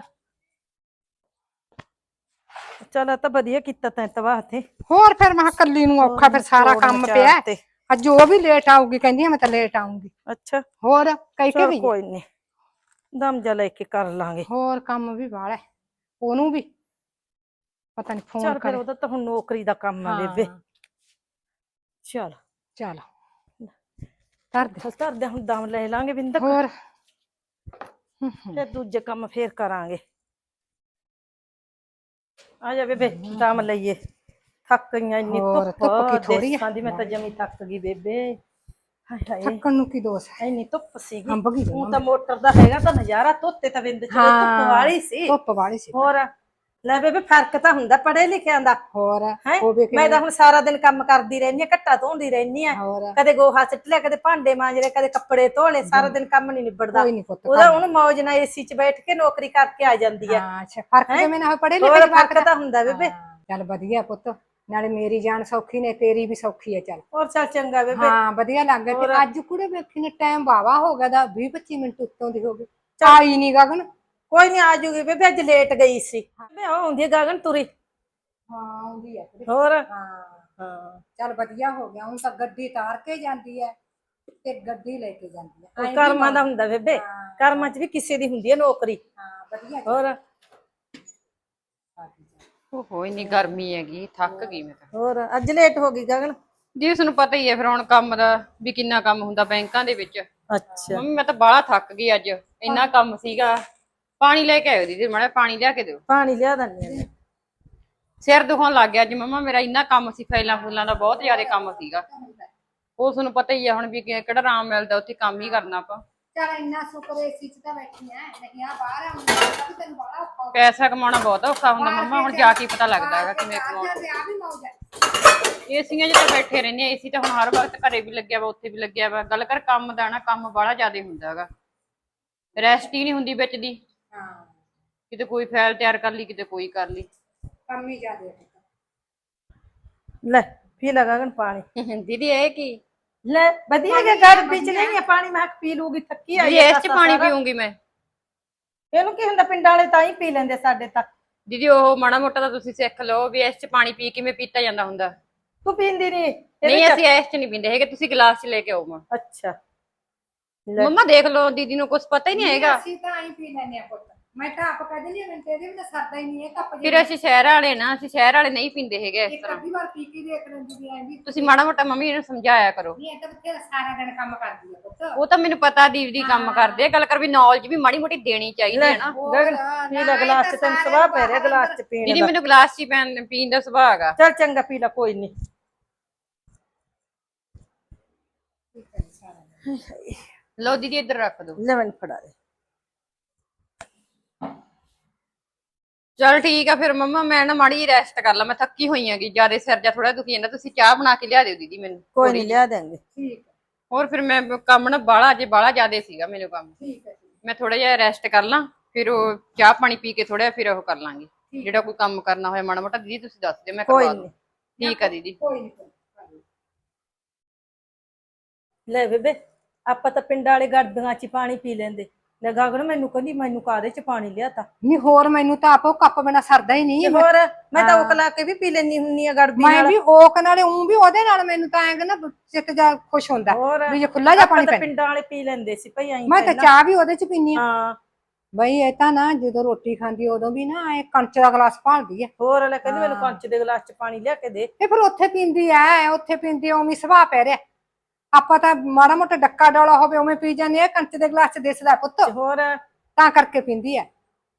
ਚਲ ਤਾਂ ਵਧੀਆ ਕੀਤਾ ਤੈਂ ਤਵਾਹ ਤੇ। ਹੋਰ ਫਿਰ ਮੈਂ ਕਿਹਾ ਕੱਲੀ ਨੂੰ ਔਖਾ ਫਿਰ ਸਾਰਾ ਕੰਮ ਪਿਆ। ਤੇ। ਅੱਜ ਉਹ ਵੀ ਲੇਟ ਆਊਗੀ ਕਹਿੰਦੀ ਆ ਮੈਂ ਤਾਂ ਲੇਟ ਆਉਂਗੀ ਅੱਛਾ। ਹੋਰ ਕਈ ਕੇ ਚਲ ਵੀ ਕੋਈ ਨਹੀਂ ਦਮ ਜਾ ਲੈ ਕੇ ਕਰ ਲਾਂਗੇ। ਹੋਰ ਕੰਮ ਵੀ ਵਾਲਾ ਹੈ। ਉਹਨੂੰ ਵੀ। ਪਤਾ ਨਹੀਂ ਫੋਨ ਚਲ ਫਿਰ ਕਰ। ਉਹਦਾ ਤਾਂ ਹੁਣ ਨੌਕਰੀ ਦਾ ਕੰਮ ਆ ਬੇਬੇ। ਚਲ। ਚਲ। ਕਰ ਦੇ। ਚਲ ਧਰਦੇ ਹੁਣ ਦਮ ਲੈ ਲਾਂਗੇ ਬਿੰਦਕ। ਹੋਰ। ਹੂੰ, ਹੂੰ। ਤੇ ਦੂਜੇ ਕੰਮ ਫੇਰ ਕਰਾਂਗੇ। ਆ ਜਾ ਬੇਬੇ ਦਮ ਲਈਏ। ਥੱਕ ਗਈਆਂ ਇੰਨੀ ਹੋਰ, ਧੁੱਪ। ਧੁੱਪ ਕੀ ਥੋੜ੍ਹੀ ਆ। ਦੇਸਾਂ ਦੀ ਮੈਂ ਤਾਂ ਜਮੀ ਥੱਕ ਗਈ ਬੇਬੇ। ਹਾਏ ਹਾਏ। ਥੱਕਣ ਨੂੰ ਕੀ ਦੋਸ ਹੈ? ਇੰਨੀ ਧੁੱਪ ਸੀਗੀ। ਅੰਬ ਗਈ ਉਹ ਤਾਂ ਮੋਟਰ ਦਾ ਹੈਗਾ ਤਾਂ ਨਜ਼ਾਰਾ ਧੋਤੇ ਤਾਂ ਬਿੰਦ ਚ। ਧੁੱਪ ਵਾਲੀ ਸੀ। ਧੁੱਪ ਵਾਲੀ ਸੀ। ਹੋਰ। ਲੈ ਬੇਬੇ ਫ਼ਰਕ ਤਾਂ ਹੁੰਦਾ ਪੜੇ ਲਿਖਿਆਂ ਦਾ। ਹੋਰ ਹੈ? ਉਹ ਵੀ ਮੈਂ ਤਾਂ ਹੁਣ ਸਾਰਾ ਦਿਨ ਕੰਮ ਕਰਦੀ ਰਹਿੰਦੀ ਆ ਘੱਟਾ ਧੋਂਦੀ ਰਹਿੰਦੀ ਆ ਹੋਰ। ਕਦੇ ਗੋਹਾ ਸਿੱਟ ਲਿਆ ਕਦੇ ਭਾਂਡੇ ਮਾਂਜ ਲਏ ਕਦੇ ਕੱਪੜੇ ਧੋ ਲਏ ਸਾਰਾ ਦਿਨ ਕੰਮ ਨਹੀਂ ਨਿਬੜਦਾ। ਕੋਈ ਪੁੱਤ ਉਹਦਾ ਉਹਨੂੰ ਮੌਜ ਨਾਲ ਏਸੀ 'ਚ ਬੈਠ ਕੇ ਨੌਕਰੀ ਕਰਕੇ ਆ ਜਾਂਦੀ ਆ। ਹਾਂ ਅੱਛਾ ਫ਼ਰਕ ਕਿਵੇਂ ਨਾ ਹੋਏ ਪੜੇ ਹੋਰ ਲਿਖੇ ਫ਼ਰਕ ਤਾਂ ਹੁੰਦਾ ਬੇਬੇ। ਚੱਲ ਵਧੀਆ ਪੁੱਤ ਨਾਲੇ ਮੇਰੀ ਜਾਨ ਸੌਖੀ ਨੇ ਤੇਰੀ ਵੀ ਸੌਖੀ ਹੈ ਚੱਲ। ਹੋਰ ਚੱਲ ਚੰਗਾ ਬੇਬੇ। ਹਾਂ ਵਧੀਆ ਲੱਗ ਗਿਆ ਤੇ ਅੱਜ ਕੁੜੇ ਵੇਖੀ ਨੇ ਟਾਈਮ ਵਾਵਾ ਹੋ ਗਿਆ ਦਾ 20 25 ਮਿੰਟ ਉੱਤੋਂ ਦੀ ਹੋ ਗਏ ਆਈ ਨਹੀਂ ਗਗਨ। ਕੋਈ ਨਹੀਂ ਆ ਜੂਗੀ ਬੇਬੇ ਅੱਜ ਲੇਟ ਗਈ ਸੀ। ਬੇ ਉਹ ਹੁੰਦੀ ਆ ਗਗਨ ਤੁਰੀ। ਹਾਂ ਆਉਂਦੀ ਹੈ ਕੁੜੇ। ਹੋਰ? ਹਾਂ ਹਾਂ। ਚੱਲ ਵਧੀਆ ਹੋ ਗਿਆ ਹੁਣ ਤਾਂ ਗੱਡੀ ਤਾਰ ਕੇ ਜਾਂਦੀ ਹੈ ਤੇ ਗੱਡੀ ਲੈ ਕੇ ਜਾਂਦੀ ਹੈ ਉਹ ਐਂ ਵੀ ਕਰਮਾਂ ਦਾ ਹੁੰਦਾ ਬੇਬੇ ਹਾਂ। ਕਰਮਾਂ 'ਚ ਵੀ ਕਿਸੇ ਦੀ ਹੁੰਦੀ ਹੈ ਨੌਕਰੀ। ਹਾਂ ਵਧੀਆ ਹੋਰ? ਓਹੋ ਇੰਨੀ ਗਰਮੀ ਹੈਗੀ ਥੱਕ ਗਈ ਮੈਂ ਤਾਂ। ਹੋਰ ਅੱਜ ਲੇਟ ਹੋ ਗਈ ਗਗਨ? ਜੀ ਤੁਹਾਨੂੰ ਪਤਾ ਹੀ ਹੈ ਫਿਰ ਹੁਣ ਕੰਮ ਦਾ ਵੀ ਕਿੰਨਾ ਕੰਮ ਹੁੰਦਾ ਬੈਂਕਾਂ ਦੇ ਵਿੱਚ। ਅੱਛਾ। ਮੰਮੀ ਮੈਂ ਤਾਂ ਬਾਹਲਾ ਥੱਕ ਗਈ ਅੱਜ ਇੰਨਾ ਕੰਮ ਸੀਗਾ। ਪਾਣੀ ਲੈ ਕੇ ਆਇਓ ਦੀਦੀ ਮਾੜਾ ਪਾਣੀ ਲਿਆ ਕੇ ਦਿਓ। ਪਾਣੀ ਲਿਆ ਦੰਨੀ ਆ ਸਿਰ ਦੁਖਣ ਲੱਗ ਗਿਆ ਅੱਜ ਮੰਮਾ ਮੇਰਾ ਇੰਨਾ ਕੰਮ ਸੀ ਫਾਈਲਾਂ ਫੂਲਾਂ ਦਾ ਬਹੁਤ ਜ਼ਿਆਦਾ ਕੰਮ ਸੀਗਾ। ਉਹ ਤੁਹਾਨੂੰ ਪਤਾ ਹੀ ਆ ਹੁਣ ਵੀ ਕਿਹੜਾ ਆਰਾਮ ਮਿਲਦਾ ਉੱਥੇ ਕੰਮ ਹੀ ਕਰਨਾ ਆਪਾਂ। ਚੱਲ ਇੰਨਾ ਸ਼ੁਕਰ ਏਸੀ ਚ ਤਾਂ ਬੈਠੀ ਐ ਨਹੀਂ ਆ ਬਾਹਰ ਆਉਂਦਾ ਤਾਂ ਤੈਨੂੰ ਬੜਾ ਔਖਾ ਪੈਸਾ ਕਮਾਉਣਾ ਬਹੁਤ ਔਖਾ ਹੁੰਦਾ ਮੰਮਾ ਹੁਣ ਜਾ ਕੇ ਹੀ ਪਤਾ ਲੱਗਦਾ ਹੈਗਾ ਕਿਵੇਂ ਕਮਾਉਣਾ। ਤੇ ਆ ਵੀ ਮੌਜ ਹੈ ਏਸੀਆਂ 'ਚ ਤਾਂ ਬੈਠੇ ਰਹਿੰਦੇ ਆ ਏਸੀ ਤਾਂ ਹੁਣ ਹਰ ਵਕਤ ਘਰੇ ਵੀ ਲੱਗਿਆ ਵਾ ਉੱਥੇ ਵੀ ਲੱਗਿਆ ਵਾ। ਗੱਲ ਕਰ ਕੰਮ ਦਾ ਨਾ ਕੰਮ ਬੜਾ ਜ਼ਿਆਦਾ ਹੁੰਦਾ ਹੈਗਾ। ਰੈਸਟ ਹੀ ਨਹੀਂ ਹੁੰਦੀ ਵਿੱਚ ਦੀ। ਹਾਂ ਕਿਤੇ ਕੋਈ ਫਾਈਲ ਤਿਆਰ ਕਰ ਲਈ ਕਿਤੇ ਕੋਈ ਕਰ ਲਈ। ਕੰਮ ਹੀ ਜ਼ਿਆਦਾ ਹੈ ਲੈ ਪੀ ਲੈ ਗਗਨ ਪਾਣੀ। ਦੀਦੀ ਇਹ ਕੀ? ਲੈ ਵਧੀਆ ਕਿ ਘਰ ਵਿੱਚ ਨਹੀਂ ਹੈ ਪਾਣੀ ਮੈਂ ਪੀ ਲੂਗੀ ਥੱਕੀ ਆਈ ਇਸ 'ਚ ਪਾਣੀ। ਪੀਉਂਗੀ ਮੈਂ। ਇਹਨੂੰ ਕੀ ਹੁੰਦਾ ਪਿੰਡਾਂ ਵਾਲੇ ਤਾਂ ਹੀ ਪੀ ਲੈਂਦੇ ਸਾਡੇ ਤਾਂ। ਦੀਦੀ ਉਹ ਮਾੜਾ ਮੋਟਾ ਤਾਂ ਤੁਸੀਂ ਸਿੱਖ ਲਓ ਵੀ ਇਸ 'ਚ ਪਾਣੀ ਪੀ ਕਿਵੇਂ ਪੀਤਾ ਜਾਂਦਾ ਹੁੰਦਾ। ਤੂੰ ਪੀਂਦੀ ਨਹੀਂ ਨਹੀਂ ਅਸੀਂ ਇਸ 'ਚ ਨਹੀਂ ਪੀਂਦੇ ਹੈਗੇ ਤੁਸੀਂ ਗਲਾਸ 'ਚ ਲੈ ਕੇ ਆਓ ਮਾਂ। ਅੱਛਾ। ਮੰਮਾ ਦੇਖ ਲਓ ਦੀਦੀ ਨੂੰ ਕੁਝ ਪਤਾ ਹੀ ਨਹੀਂ ਹੈਗਾ। ਅਸੀਂ ਤਾਂ ਆਈ ਪੀ ਲੈਨੇ ਆ ਪੁੱਤ। ਮੈਂ ਤਾਂ ਆਪ ਕਹਦੇ ਨਹੀਂ ਮੈਂ ਤੇਰੇ ਵੀ ਤਾਂ ਸਰਦਾ ਹੀ ਨਹੀਂ ਇਹ ਕੱਪ ਜੀ ਫਿਰ ਅਸੀਂ ਸ਼ਹਿਰ ਵਾਲੇ ਨਾ ਅਸੀਂ ਸ਼ਹਿਰ ਵਾਲੇ ਨਹੀਂ ਪੀਂਦੇ ਹੈਗੇ ਇਸ ਇੱਕ ਤਰ੍ਹਾਂ। ਅੱਧੀ ਵਾਰ ਪੀ ਕੇ ਦੇਖ ਲੈਂਦੀ ਵੀ ਐਂ ਵੀ ਤੁਸੀਂ ਮਾੜਾ ਮੋਟਾ ਮੰਮੀ ਇਹਨੂੰ ਸਮਝਾਇਆ ਕਰੋ। ਨਹੀਂ ਇਹ ਤਾਂ ਬਥੇਰਾ ਸਾਰਾ ਦਿਨ ਕੰਮ ਕਰਦੀ ਆ ਪੁੱਤ। ਉਹ ਤਾਂ ਮੈਨੂੰ ਪਤਾ ਦੀਦੀ ਦੀ ਕੰਮ ਕਰਦੇ ਆ ਗੱਲ ਕਰ ਵੀ ਨੌਲੇਜ ਵੀ ਮਾੜੀ ਮੋਟੀ ਦੇਣੀ ਚਾਹੀਦੀ ਹੈ ਨਾ। ਗਗਨ ਪੀ ਲੈ ਗਲਾਸ ਚ ਤੈਨੂੰ ਸਵਾਹ ਪੈ ਰਿਹਾ ਗਲਾਸ ਚ ਪੀਣ ਦੀਦੀ ਦਾ। ਮੈਨੂੰ ਗਲਾਸ 'ਚ ਹੀ ਪੈਣ- ਪੀਣ ਦਾ ਸੁਭਾਅ ਹੈਗਾ। ਚੱਲ ਚੰਗਾ ਪੀ ਲੈ ਕੋਈ ਨਹੀਂ। ਲਓ ਦੀਦੀ ਇੱਧਰ ਰੱਖ ਦਿਓ। ਲੈ ਮੈਨੂੰ ਫੜਾ ਦੇ। ਚਲ ਠੀਕ ਆ ਫਿਰ ਮੰਮਾ ਮੈਂ ਨਾ ਮਾੜੀ ਰੈਸਟ ਕਰ ਲਾਂ ਮੈਂ ਥੱਕੀ ਹੋਈ ਆਂਗੀ ਜ਼ਿਆਦਾ ਸਿਰ ਜਾ ਥੋੜਾ ਦੁਖੀ ਜਾਂਦਾ ਤੁਸੀਂ ਚਾਹ ਬਣਾ ਕੇ ਲਿਆ ਦਿਓ ਦੀਦੀ ਮੈਨੂੰ ਕੋਈ ਨਹੀਂ ਲਿਆ ਦੇਂਗੇ ਠੀਕ ਹੋਰ ਫਿਰ ਮੈਂ ਕੰਮ ਨਾ ਬਾਹਲਾ ਅਜੇ ਬਾਹਲਾ ਜ਼ਿਆਦਾ ਸੀਗਾ ਮੈਨੂੰ ਕੰਮ। ਠੀਕ ਹੈ ਮੈਂ ਥੋੜਾ ਜਿਹਾ ਰੈਸਟ ਕਰ ਲਾਂ ਫਿਰ ਉਹ ਚਾਹ ਪਾਣੀ ਪੀ ਕੇ ਥੋੜਾ ਫਿਰ ਉਹ ਕਰ ਲਾਂਗੇ। ਜਿਹੜਾ ਕੋਈ ਕੰਮ ਕਰਨਾ ਹੋਇਆ ਮਾੜਾ ਮੋਟਾ ਦੀਦੀ ਤੁਸੀਂ ਦੱਸ ਦਿਓ ਮੈਂ ਕੋਈ ਕਰਵਾ। ਦੂੰ ਠੀਕ ਆ ਦੀਦੀ। ਕੋਈ ਨਹੀਂ ਲੈ ਬੇਬੇ ਆਪਾਂ ਤਾਂ ਪਿੰਡਾਂ ਵਾਲੇ ਗੜਦੀਆਂ ਚ ਪਾਣੀ ਪੀ ਲੈਂਦੇ। ਲੈ ਗਗਨ ਮੈਨੂੰ ਕਹਿੰਦੀ ਮੈਨੂੰ ਕਾਦੇ ਚ ਪਾਣੀ ਲਿਆਤਾ? ਨਹੀਂ ਹੋਰ ਮੈਨੂੰ ਤਾਂ ਆਪੋ ਕੱਪ ਬਿਨਾ ਸਰਦਾ ਹੀ ਨਹੀਂ ਤੇ ਹੋਰ ਮੈਂ ਤਾਂ ਉਕਲਾ ਕੇ ਵੀ ਪੀ ਲੈਣੀ ਹੁੰਨੀ ਆ ਗੜਬੀ ਮੈਂ ਨਾਲ। ਵੀ ਓਕ ਨਾਲੇ ਉਂ ਵੀ ਉਹਦੇ ਨਾਲ ਮੈਨੂੰ ਤਾਂ ਐਂ ਨਾ ਚਿੱਤ ਜਾ ਖੁਸ਼ ਹੁੰਦਾ ਹੋਰ ਵੀ ਜੇ ਖੁੱਲਾ ਜਾ ਆਪਾਂ ਪਾਣੀ ਤਾਂ ਪੈਂਦਾ ਪਿੰਡਾਂ ਵਾਲੇ ਪੀ ਲੈਂਦੇ ਸੀ ਭਈ ਆਈ ਮੈਂ ਤਾਂ ਚਾਹ ਵੀ ਉਹਦੇ ਚ ਪੀਨੀ ਆ ਹਾਂ। ਬਈ ਇਹ ਤਾਂ ਨਾ ਜਦੋਂ ਰੋਟੀ ਖਾਂਦੀ ਉਦੋਂ ਵੀ ਨਾ ਐ ਕੰਚ ਦਾ ਗਲਾਸ ਭਾਲਦੀ ਐ ਹੋਰ ਲੈ ਕਹਿੰਦੀ ਮੈਨੂੰ ਕੰਚ ਦੇ ਗਲਾਸ ਚ ਪਾਣੀ ਲਿਆ ਕੇ ਦੇ। ਇਹ ਫਿਰ ਉੱਥੇ ਪੀਂਦੀ ਐ ਉੱਥੇ ਪੀਂਦੀ ਉਵੇਂ ਸੁਭਾਅ ਪੈ ਰਿਹਾ। ਆਪਾਂ ਤਾਂ ਮਾੜਾ ਮੋਟਾ ਡੱਕਾ ਡੋਲਾ ਹੋਵੇ ਉਵੇਂ ਪੀ ਜਾਂਦੇ ਆ ਕੰਚ ਦੇ ਗਲਾਸ ਚ ਦਿਸਦਾ ਪੁੱਤ। ਤੇ ਹੋਰ? ਤਾਂ ਕਰਕੇ ਪੀਂਦੀ ਐ।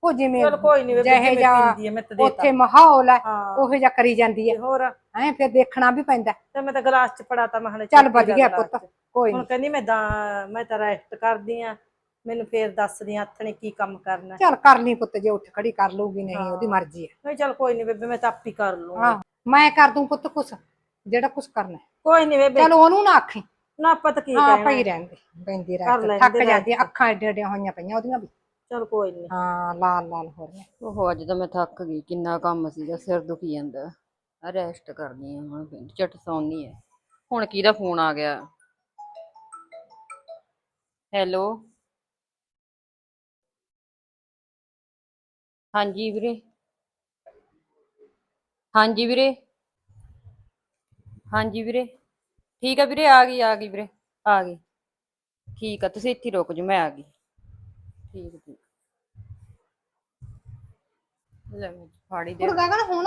ਉਹ ਜਿਵੇਂ ਚਲ ਕੋਈ ਨਹੀਂ ਜਿਹੇ ਜਿਵੇਂ ਜਾ ਪੀਂਦੀ ਆ ਮੈਂ ਤਾਂ ਦੇਤਾ। ਉੱਥੇ ਮਾਹੌਲ ਐ ਹਾਂ। ਉਹੋ ਜਿਹਾ ਕਰੀ ਜਾਂਦੀ ਐ। ਤੇ ਹੋਰ? ਐ ਫਿਰ ਦੇਖਣਾ ਵੀ ਪੈਂਦਾ। ਤੇ ਮੈਂ ਤਾਂ ਗਲਾਸ ਚ ਫੜਾਤਾ ਮੈਂ ਹਲੇ ਚੱਲ ਵਧੀਆ ਪੁੱਤ ਕੋਈ ਹੁਣ ਨੀ। ਕਹਿੰਦੀ ਮੈਂ ਤਾਂ ਮੈਂ ਤਾਂ ਰੈਸਟ ਕਰਦੀ ਆ। ਮੈਨੂੰ ਫੇਰ ਦੱਸਦੀ ਆ ਹੱਥ ਨੇ ਕੀ ਕੰਮ ਕਰਨਾ। ਚੱਲ ਕਰ ਲਈ ਪੁੱਤ ਜੇ ਉੱਠ ਖੜੀ ਕਰ ਲੂਗੀ ਨਹੀਂ ਉਹਦੀ ਮਰਜ਼ੀ ਐ। ਨਹੀਂ ਚੱਲ ਕੋਈ ਨਹੀਂ ਬੇਬੇ ਮੈਂ ਤਾਂ ਆਪੀ ਕਰ ਲੂੰਗੀ ਹਾਂ ਮੈਂ ਕਰ ਦੂੰ ਪੁੱਤ ਕੁਛ ਜਿਹੜਾ ਕੁਛ ਕਰਨਾ ਹੈ। ਕੋਈ ਨਹੀਂ ਬੇਬੇ। ਚੱਲ ਉਹਨੂੰ ਨਾ ਆਖੀ। ਨਾ ਆਪਾਂ ਤਾਂ ਕੀ ਹਾਂ ਕਹਿਣਾ। ਪਈ ਰਹਿੰਦੇ ਪੈਂਦੀ ਕਰ ਰਹਿ ਲੈਂਦੇ ਥੱਕ ਜਾਂਦੀ ਆ, ਅੱਖਾਂ ਏਡੇ ਏਡੀਆਂ ਹੋਈਆਂ ਪਈਆਂ ਉਹਦੀਆਂ ਵੀ। ਚੱਲ ਕੋਈ ਨਹੀਂ ਹਾਂ ਲਾਲ ਲਾਲ ਹੋ ਰਹੀਆਂ। ਉਹ ਅੱਜ ਤਾਂ ਮੈਂ ਥੱਕ ਗਈ ਕਿੰਨਾ ਕੰਮ ਸੀਗਾ ਸਿਰ ਦੁਖੀ ਜਾਂਦਾ। ਆ ਰੈਸਟ ਕਰਨੀ ਆ ਹੁਣ ਝਟ ਸੌਣੀ ਹੈ ਹੁਣ ਕਿਹਦਾ ਫੋਨ ਆ ਗਿਆ? ਹੈਲੋ? ਹਾਂਜੀ ਵੀਰੇ। ਹਾਂਜੀ ਵੀਰੇ। ਹਾਂਜੀ ਵੀਰੇ। ਠੀਕ ਆ ਵੀਰੇ ਆ ਗਈ ਆ ਗਈ ਵੀਰੇ ਆ ਗਈ। ਠੀਕ ਆ ਤੁਸੀਂ ਇੱਥੇ ਹੀ ਰੁਕ ਜਾਓ ਮੈਂ ਆ ਗਈ। ਠੀਕ ਠੀਕ। ਲੈ ਮੈਂ ਫਾੜੀ ਦੇ ਹੁਣ ਗਗਨ ਹੁਣ?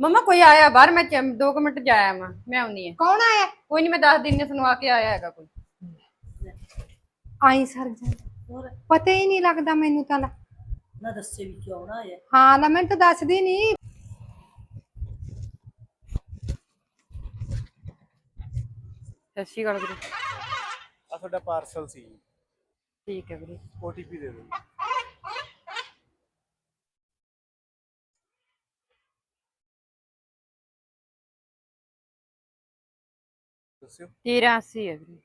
ਮਮਾ ਕੋਈ ਆਇਆ ਬਾਹਰ ਮੈਂ 2 ਮਿੰਟ ਜਾਇਆ ਮੈਂ ਮੈਂ ਆਉਣੀ ਹੈ। ਕੌਣ ਆਇਆ? ਕੋਈ ਨਹੀਂ ਮੈਂ ਦੱਸ ਦਿੰਦੀ ਹਾਂ ਤੁਹਾਨੂੰ ਆ ਕੇ ਆਇਆ ਹੈਗਾ ਕੋਈ। ਆਈ ਸਰ ਜਾ। ਹੋਰ? ਪਤਾ ਹੀ ਨਹੀਂ ਲੱਗਦਾ ਮੈਨੂੰ ਤਾਂ। ਲੈ। ਨਾ ਦੱਸੇ ਵੀ ਕਿਉਂ ਨਾ ਆਇਆ। ਹਾਂ ਲੈ ਮੈਨੂੰ ਤਾਂ ਦੱਸਦੀ ਨਹੀਂ ਸਤਿ ਸ਼੍ਰੀ ਅਕਾਲ ਵੀਰੇ। ਆ ਤੁਹਾਡਾ ਪਾਰਸਲ ਸੀ। ਠੀਕ ਹੈ ਵੀਰੇ। OTP ਦੇ ਦਿਓ। ਦੱਸਿਓ। 1380 ਹੈ ਵੀਰੇ।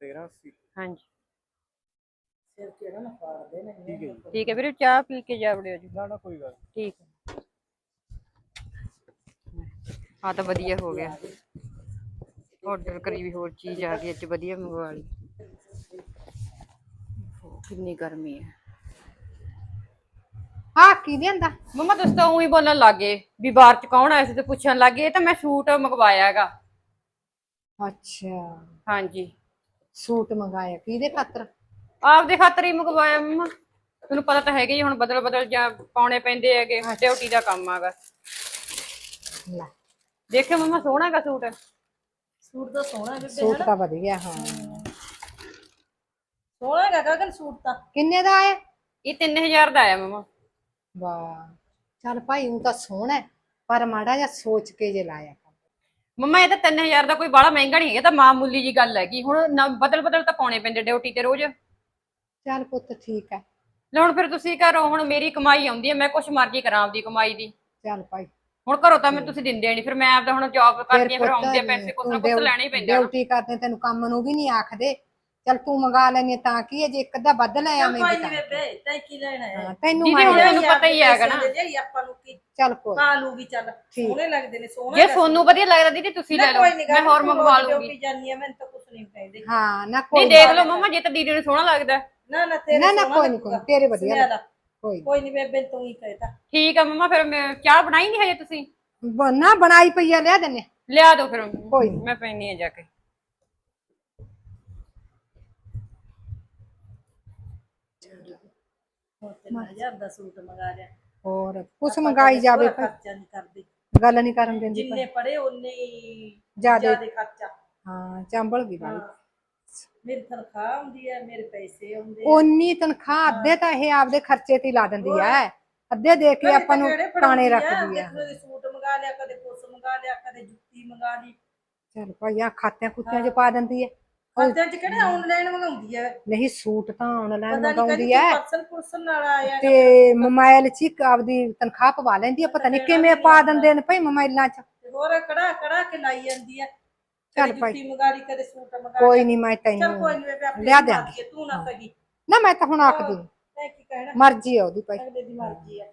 13 ਸੀ ਹਾਂਜੀ। ਸਿਰ ਕਿਹੜਾ ਨਾ ਫਾੜ ਦੇ ਨੇ। ਠੀਕ ਹੈ ਜੀ। ਠੀਕ ਹੈ ਵੀਰੇ ਚਾਹ ਪੀ ਕੇ ਜਾ ਵੜਿਓ ਜੀ। ਨਾ ਨਾ ਕੋਈ ਗੱਲ। ਠੀਕ ਹੈ। ਹਾਂ ਤਾਂ ਵਧੀਆ ਹੋ ਗਿਆ। ਆਰਡਰ ਕਰੀ ਵੀ ਹੋਰ ਚੀਜ਼ ਆ ਗਈ ਅੱਜ ਵਧੀਆ ਮੰਗਵਾ ਲਈ। ਕਿੰਨੀ ਗਰਮੀ ਹੈ। ਹਾਂ ਕੀ ਲਿਆਂਦਾ ਮੰਮਾ ਤੁਸੀਂ ਤਾਂ ਉਹੀ ਬੋਲਣ ਲੱਗੇ ਵੀ ਬਾਹਰ ਚ ਕੌਣ ਆਇਆ ਸੀ ਤੇ ਪੁੱਛਣ ਲੱਗੇ ਇਹ ਤਾਂ ਮੈਂ ਸੂਟ ਮੰਗਵਾਇਆ ਹੈਗਾ। ਅੱਛਾ। ਹਾਂਜੀ। ਸੂਟ ਮੰਗਾਇਆ ਕਿਹਦੇ ਖਾਤਰ? ਆਪਦੇ ਖਾਤਰ ਹੀ ਮੰਗਵਾਇਆ ਮੰਮਾ। ਤੁਹਾਨੂੰ ਪਤਾ ਤਾਂ ਹੈਗਾ ਹੀ ਹੁਣ ਬਦਲ ਬਦਲ ਜਾਂ ਪਾਉਣੇ ਪੈਂਦੇ ਹੈਗੇ ਡਿਊਟੀ ਦਾ ਕੰਮ ਆਗਾ ਲੈ। ਦੇਖਿਓ ਮੰਮਾ ਸੋਹਣਾ ਹੈਗਾ ਸੂਟ। ਸੂਟ ਤਾਂ ਸੋਹਣਾ ਬੇਬੇ ਸੂਟ ਤਾਂ ਵਧੀਆ ਹਾਂ। ਸੋਹਣਾ ਹੈਗਾ ਗਗਨ ਸੂਟ ਤਾਂ। ਕਿੰਨੇ ਦਾ ਆਇਆ? ਇਹ 3000 ਦਾ ਆਇਆ ਮੰਮਾ। ਵਾਹ। ਚੱਲ ਭਾਈ ਉਹ ਤਾਂ ਸੋਹਣਾ ਹੈ, ਪਰ ਮਾੜਾ ਜਿਹਾ ਸੋਚ ਕੇ ਜੇ ਲਾਇਆ ਕਰ। ਮੰਮਾ ਇਹ ਤਾਂ 3000 ਦਾ ਕੋਈ ਬਾਹਲਾ ਮਹਿੰਗਾ ਨਹੀਂ ਹੈਗਾ ਇਹ ਤਾਂ ਮਾਮੂਲੀ ਜੀ ਗੱਲ ਹੈਗੀ। ਹੁਣ ਨਾ- ਬਦਲ ਬਦਲ ਤਾਂ ਪਾਉਣੇ ਪੈਂਦੇ ਡਿਊਟੀ ਤੇ ਰੋਜ਼। ਚੱਲ ਪੁੱਤ ਠੀਕ ਹੈ। ਲੈ ਹੁਣ ਫਿਰ ਤੁਸੀਂ ਘਰੋਂ ਹੁਣ ਮੇਰੀ ਕਮਾਈ ਆਉਂਦੀ ਹੈ ਮੈਂ ਕੁਛ ਮਰਜ਼ੀ ਕਰਾਂ ਆਪਦੀ ਕਮਾਈ ਦੀ। ਚੱਲ ਭਾਈ ਹੁਣ ਘਰੋਂ ਤਾਂ ਮੈਂ ਤੁਸੀਂ ਦਿੰਦੇ ਨਹੀਂ ਫਿਰ ਮੈਂ ਆਪਦਾ ਹੁਣ ਜੌਬ ਕਰਦੀ ਹਾਂ ਫਿਰ ਆਉਂਦੇ ਆ ਪੈਸੇ ਕੁਛ ਨਾ ਕੁਛ ਲੈਣੇ ਹੀ ਪੈਂਦੇ ਆ ਡਿਊਟੀ ਕਰਦੇ ਤੈਨੂੰ ਕੰਮ ਨੂੰ ਵੀ ਨਹੀਂ ਆਖਦੇ। ਚੱਲ ਤੂੰ ਮੰਗਾ ਲੈਣੀ ਤਾਂ ਕੀ ਹੈ ਜੇ ਇੱਕ ਅੱਧਾ ਵੱਧ ਲੈ ਕੋਈ ਨਹੀਂ ਬੇਬੇ ਤੈਂ ਕੀ ਲੈਣਾ ਹੈ? ਹਾਂ, ਤੈਨੂੰ ਦੀਦੀ ਮੈਂ ਹੁਣ ਤੁਹਾਨੂੰ ਪਤਾ ਹੀ ਹੈਗਾ ਨਾ। ਜਿਹੜੀ ਆਪਾਂ ਨੂੰ ਕੀ? ਚੱਲ ਕੋਈ ਖਾ ਲੂਗੀ ਚੱਲ। ਸੋਹਣੇ ਲੱਗਦੇ ਨੇ ਸੋਹਣਾ ਜੇ ਤੁਹਾਨੂੰ ਵਧੀਆ ਲੱਗਦਾ ਦੀਦੀ ਤੁਸੀਂ ਲੈ ਲਓ। ਮੈਂ ਹੋਰ ਮੰਗਵਾ ਲੂੰਗੀ। ਜਾਨੀ ਆ ਮੈਨੂੰ ਤਾਂ ਕੁਝ ਨਹੀਂ ਕਹਿੰਦੇ ਹਾਂ ਨਾ ਨਹੀਂ ਕੋਈ ਦੇਖ ਲਓ ਮੰਮਾ ਜੇ ਤਾਂ ਦੀਦੀ ਨੂੰ ਸੋਹਣਾ ਲੱਗਦਾ। ਨਾ ਨਾ ਤੇਰੇ ਨਾ ਨਾ ਕੋਈ ਨਹੀਂ ਕੋਈ ਤੇਰੇ ਵਧੀਆ ਸੁਨਿਆਰਾ। ਕੋਈ ਨੀ। ਕੋਈ ਨਹੀਂ ਬੇਬੇ ਤੂੰ ਹੀ ਕਹਿਤਾ। ਠੀਕ ਆ ਮੰਮਾ ਫਿਰ ਮੈਂ ਚਾਹ ਬਣਾਈ ਨਹੀਂ ਹਜੇ ਤੁਸੀਂ? ਬ- ਨਾ ਬਣਾਈ ਪਈ ਆ ਲਿਆ ਦਿੰਨੇ ਲਿਆ ਦਿਓ ਫਿਰ ਕੋਈ ਨੀ। ਮੈਂ ਪੈਣੀ ਆ ਜਾ ਕੇ। ਹੁਣ ਤੇ ਹਜ਼ਾਰ ਦਾ ਸੂਟ ਮੰਗਾ ਲਿਆ। ਹੋਰ ਕੁਛ ਮੰਗਾਈ ਜਾਵੇ ਕੋਈ ਭਾਈ। ਖਰਚਾ ਨਹੀਂ ਕਰਦੇ। ਗੱਲ ਨਹੀਂ ਕਰਨ ਦਿੰਦੀ ਜਿੰਨੇ ਪੜੇ ਉਹਨੇ ਹੀ ਜਿਆਦੇ। ਜ਼ਿਆਦੇ ਖਰਚਾ। ਹਾਂ ਚੰਬਲ ਗਈ ਬਾਈ ਮੇਰੀ ਤਨਖਾਹ ਆਉਂਦੀ ਹੈ ਮੇਰੇ ਪੈਸੇ ਆਉਂਦੇ ਉਨੀ ਤਨਖਾਹ ਅੱਧੇ ਤਾਂ ਇਹ ਆਪਦੇ ਖਰਚੇ ਤੇ ਹੀ ਲਾ ਦਿੰਦੀ ਐ। ਅੱਧੇ ਦੇ ਕੇ ਆਪਾਂ ਨੂੰ ਟਾਣੇ ਰੱਖਦੀ ਆ ਕਦੇ ਸੂਟ ਮੰਗਾ ਲਿਆ ਕਦੇ ਕੁਛ ਮੰਗਾ ਲਿਆ ਕਦੇ ਜੁੱਤੀ ਮੰਗਾ ਲਈ। ਚੱਲ ਭਾਈ ਆ ਖਾਤਿਆਂ ਕੁੱਤਿਆਂ 'ਚ ਪਾ ਦਿੰਦੀ ਐ। ਖਾਤਿਆਂ ਚ ਕਿਹੜੇ ਆਨਲਾਈਨ ਮੰਗਾਉਂਦੀ ਹੈ ਨਹੀਂ ਸੂਟ ਤਾਂ ਆਨਲਾਈਨ ਪਤਾ ਨਹੀਂ ਮੰਗਾਉਂਦੀ ਕਦੀ ਐ। ਪਰਸਨ ਪੁਰਸਨ ਨਾਲ ਆਇਆ ਤੇ ਮੋਬਾਈਲ 'ਚ ਹੀ ਆਪਦੀ ਤਨਖਾਹ ਪਵਾ ਲੈਂਦੀ ਐ ਪਤਾ ਨਹੀਂ ਕਿਵੇਂ ਪਾ ਦਿੰਦੇ ਨੇ ਭਾਈ ਮੋਬਾਈਲਾਂ 'ਚ। ਤੇ ਹੋਰ ਕੜਾ ਕੜਾ ਕੇ ਲਾਈ ਜਾਂਦੀ ਹੈ ਚੱਲ ਭਾਈ। ਜੁੱਤੀ ਮੰਗਾ ਲਈ ਕਦੇ ਸੂਟ ਮੰਗਾ ਕੋਈ ਨਹੀਂ ਮੈਂ ਚੱਲ ਤੈਨੂੰ ਕੋਈ ਨਹੀਂ ਬੇਬੇ ਆਪੇ ਲਿਆ ਦਿਆਂਗੀ। ਤੂੰ ਨਾ ਕਹੀ। ਨਾ ਮੈਂ ਤਾਂ ਹੁਣ ਆਖਦੀ ਨੀ। ਤੈਂ ਕੀ ਕਹਿਣਾ? ਮਰਜ਼ੀ ਆ ਉਹਦੀ ਭਾਈ। ਅਗਲੇ ਦੀ ਮਰਜ਼ੀ ਹੈ।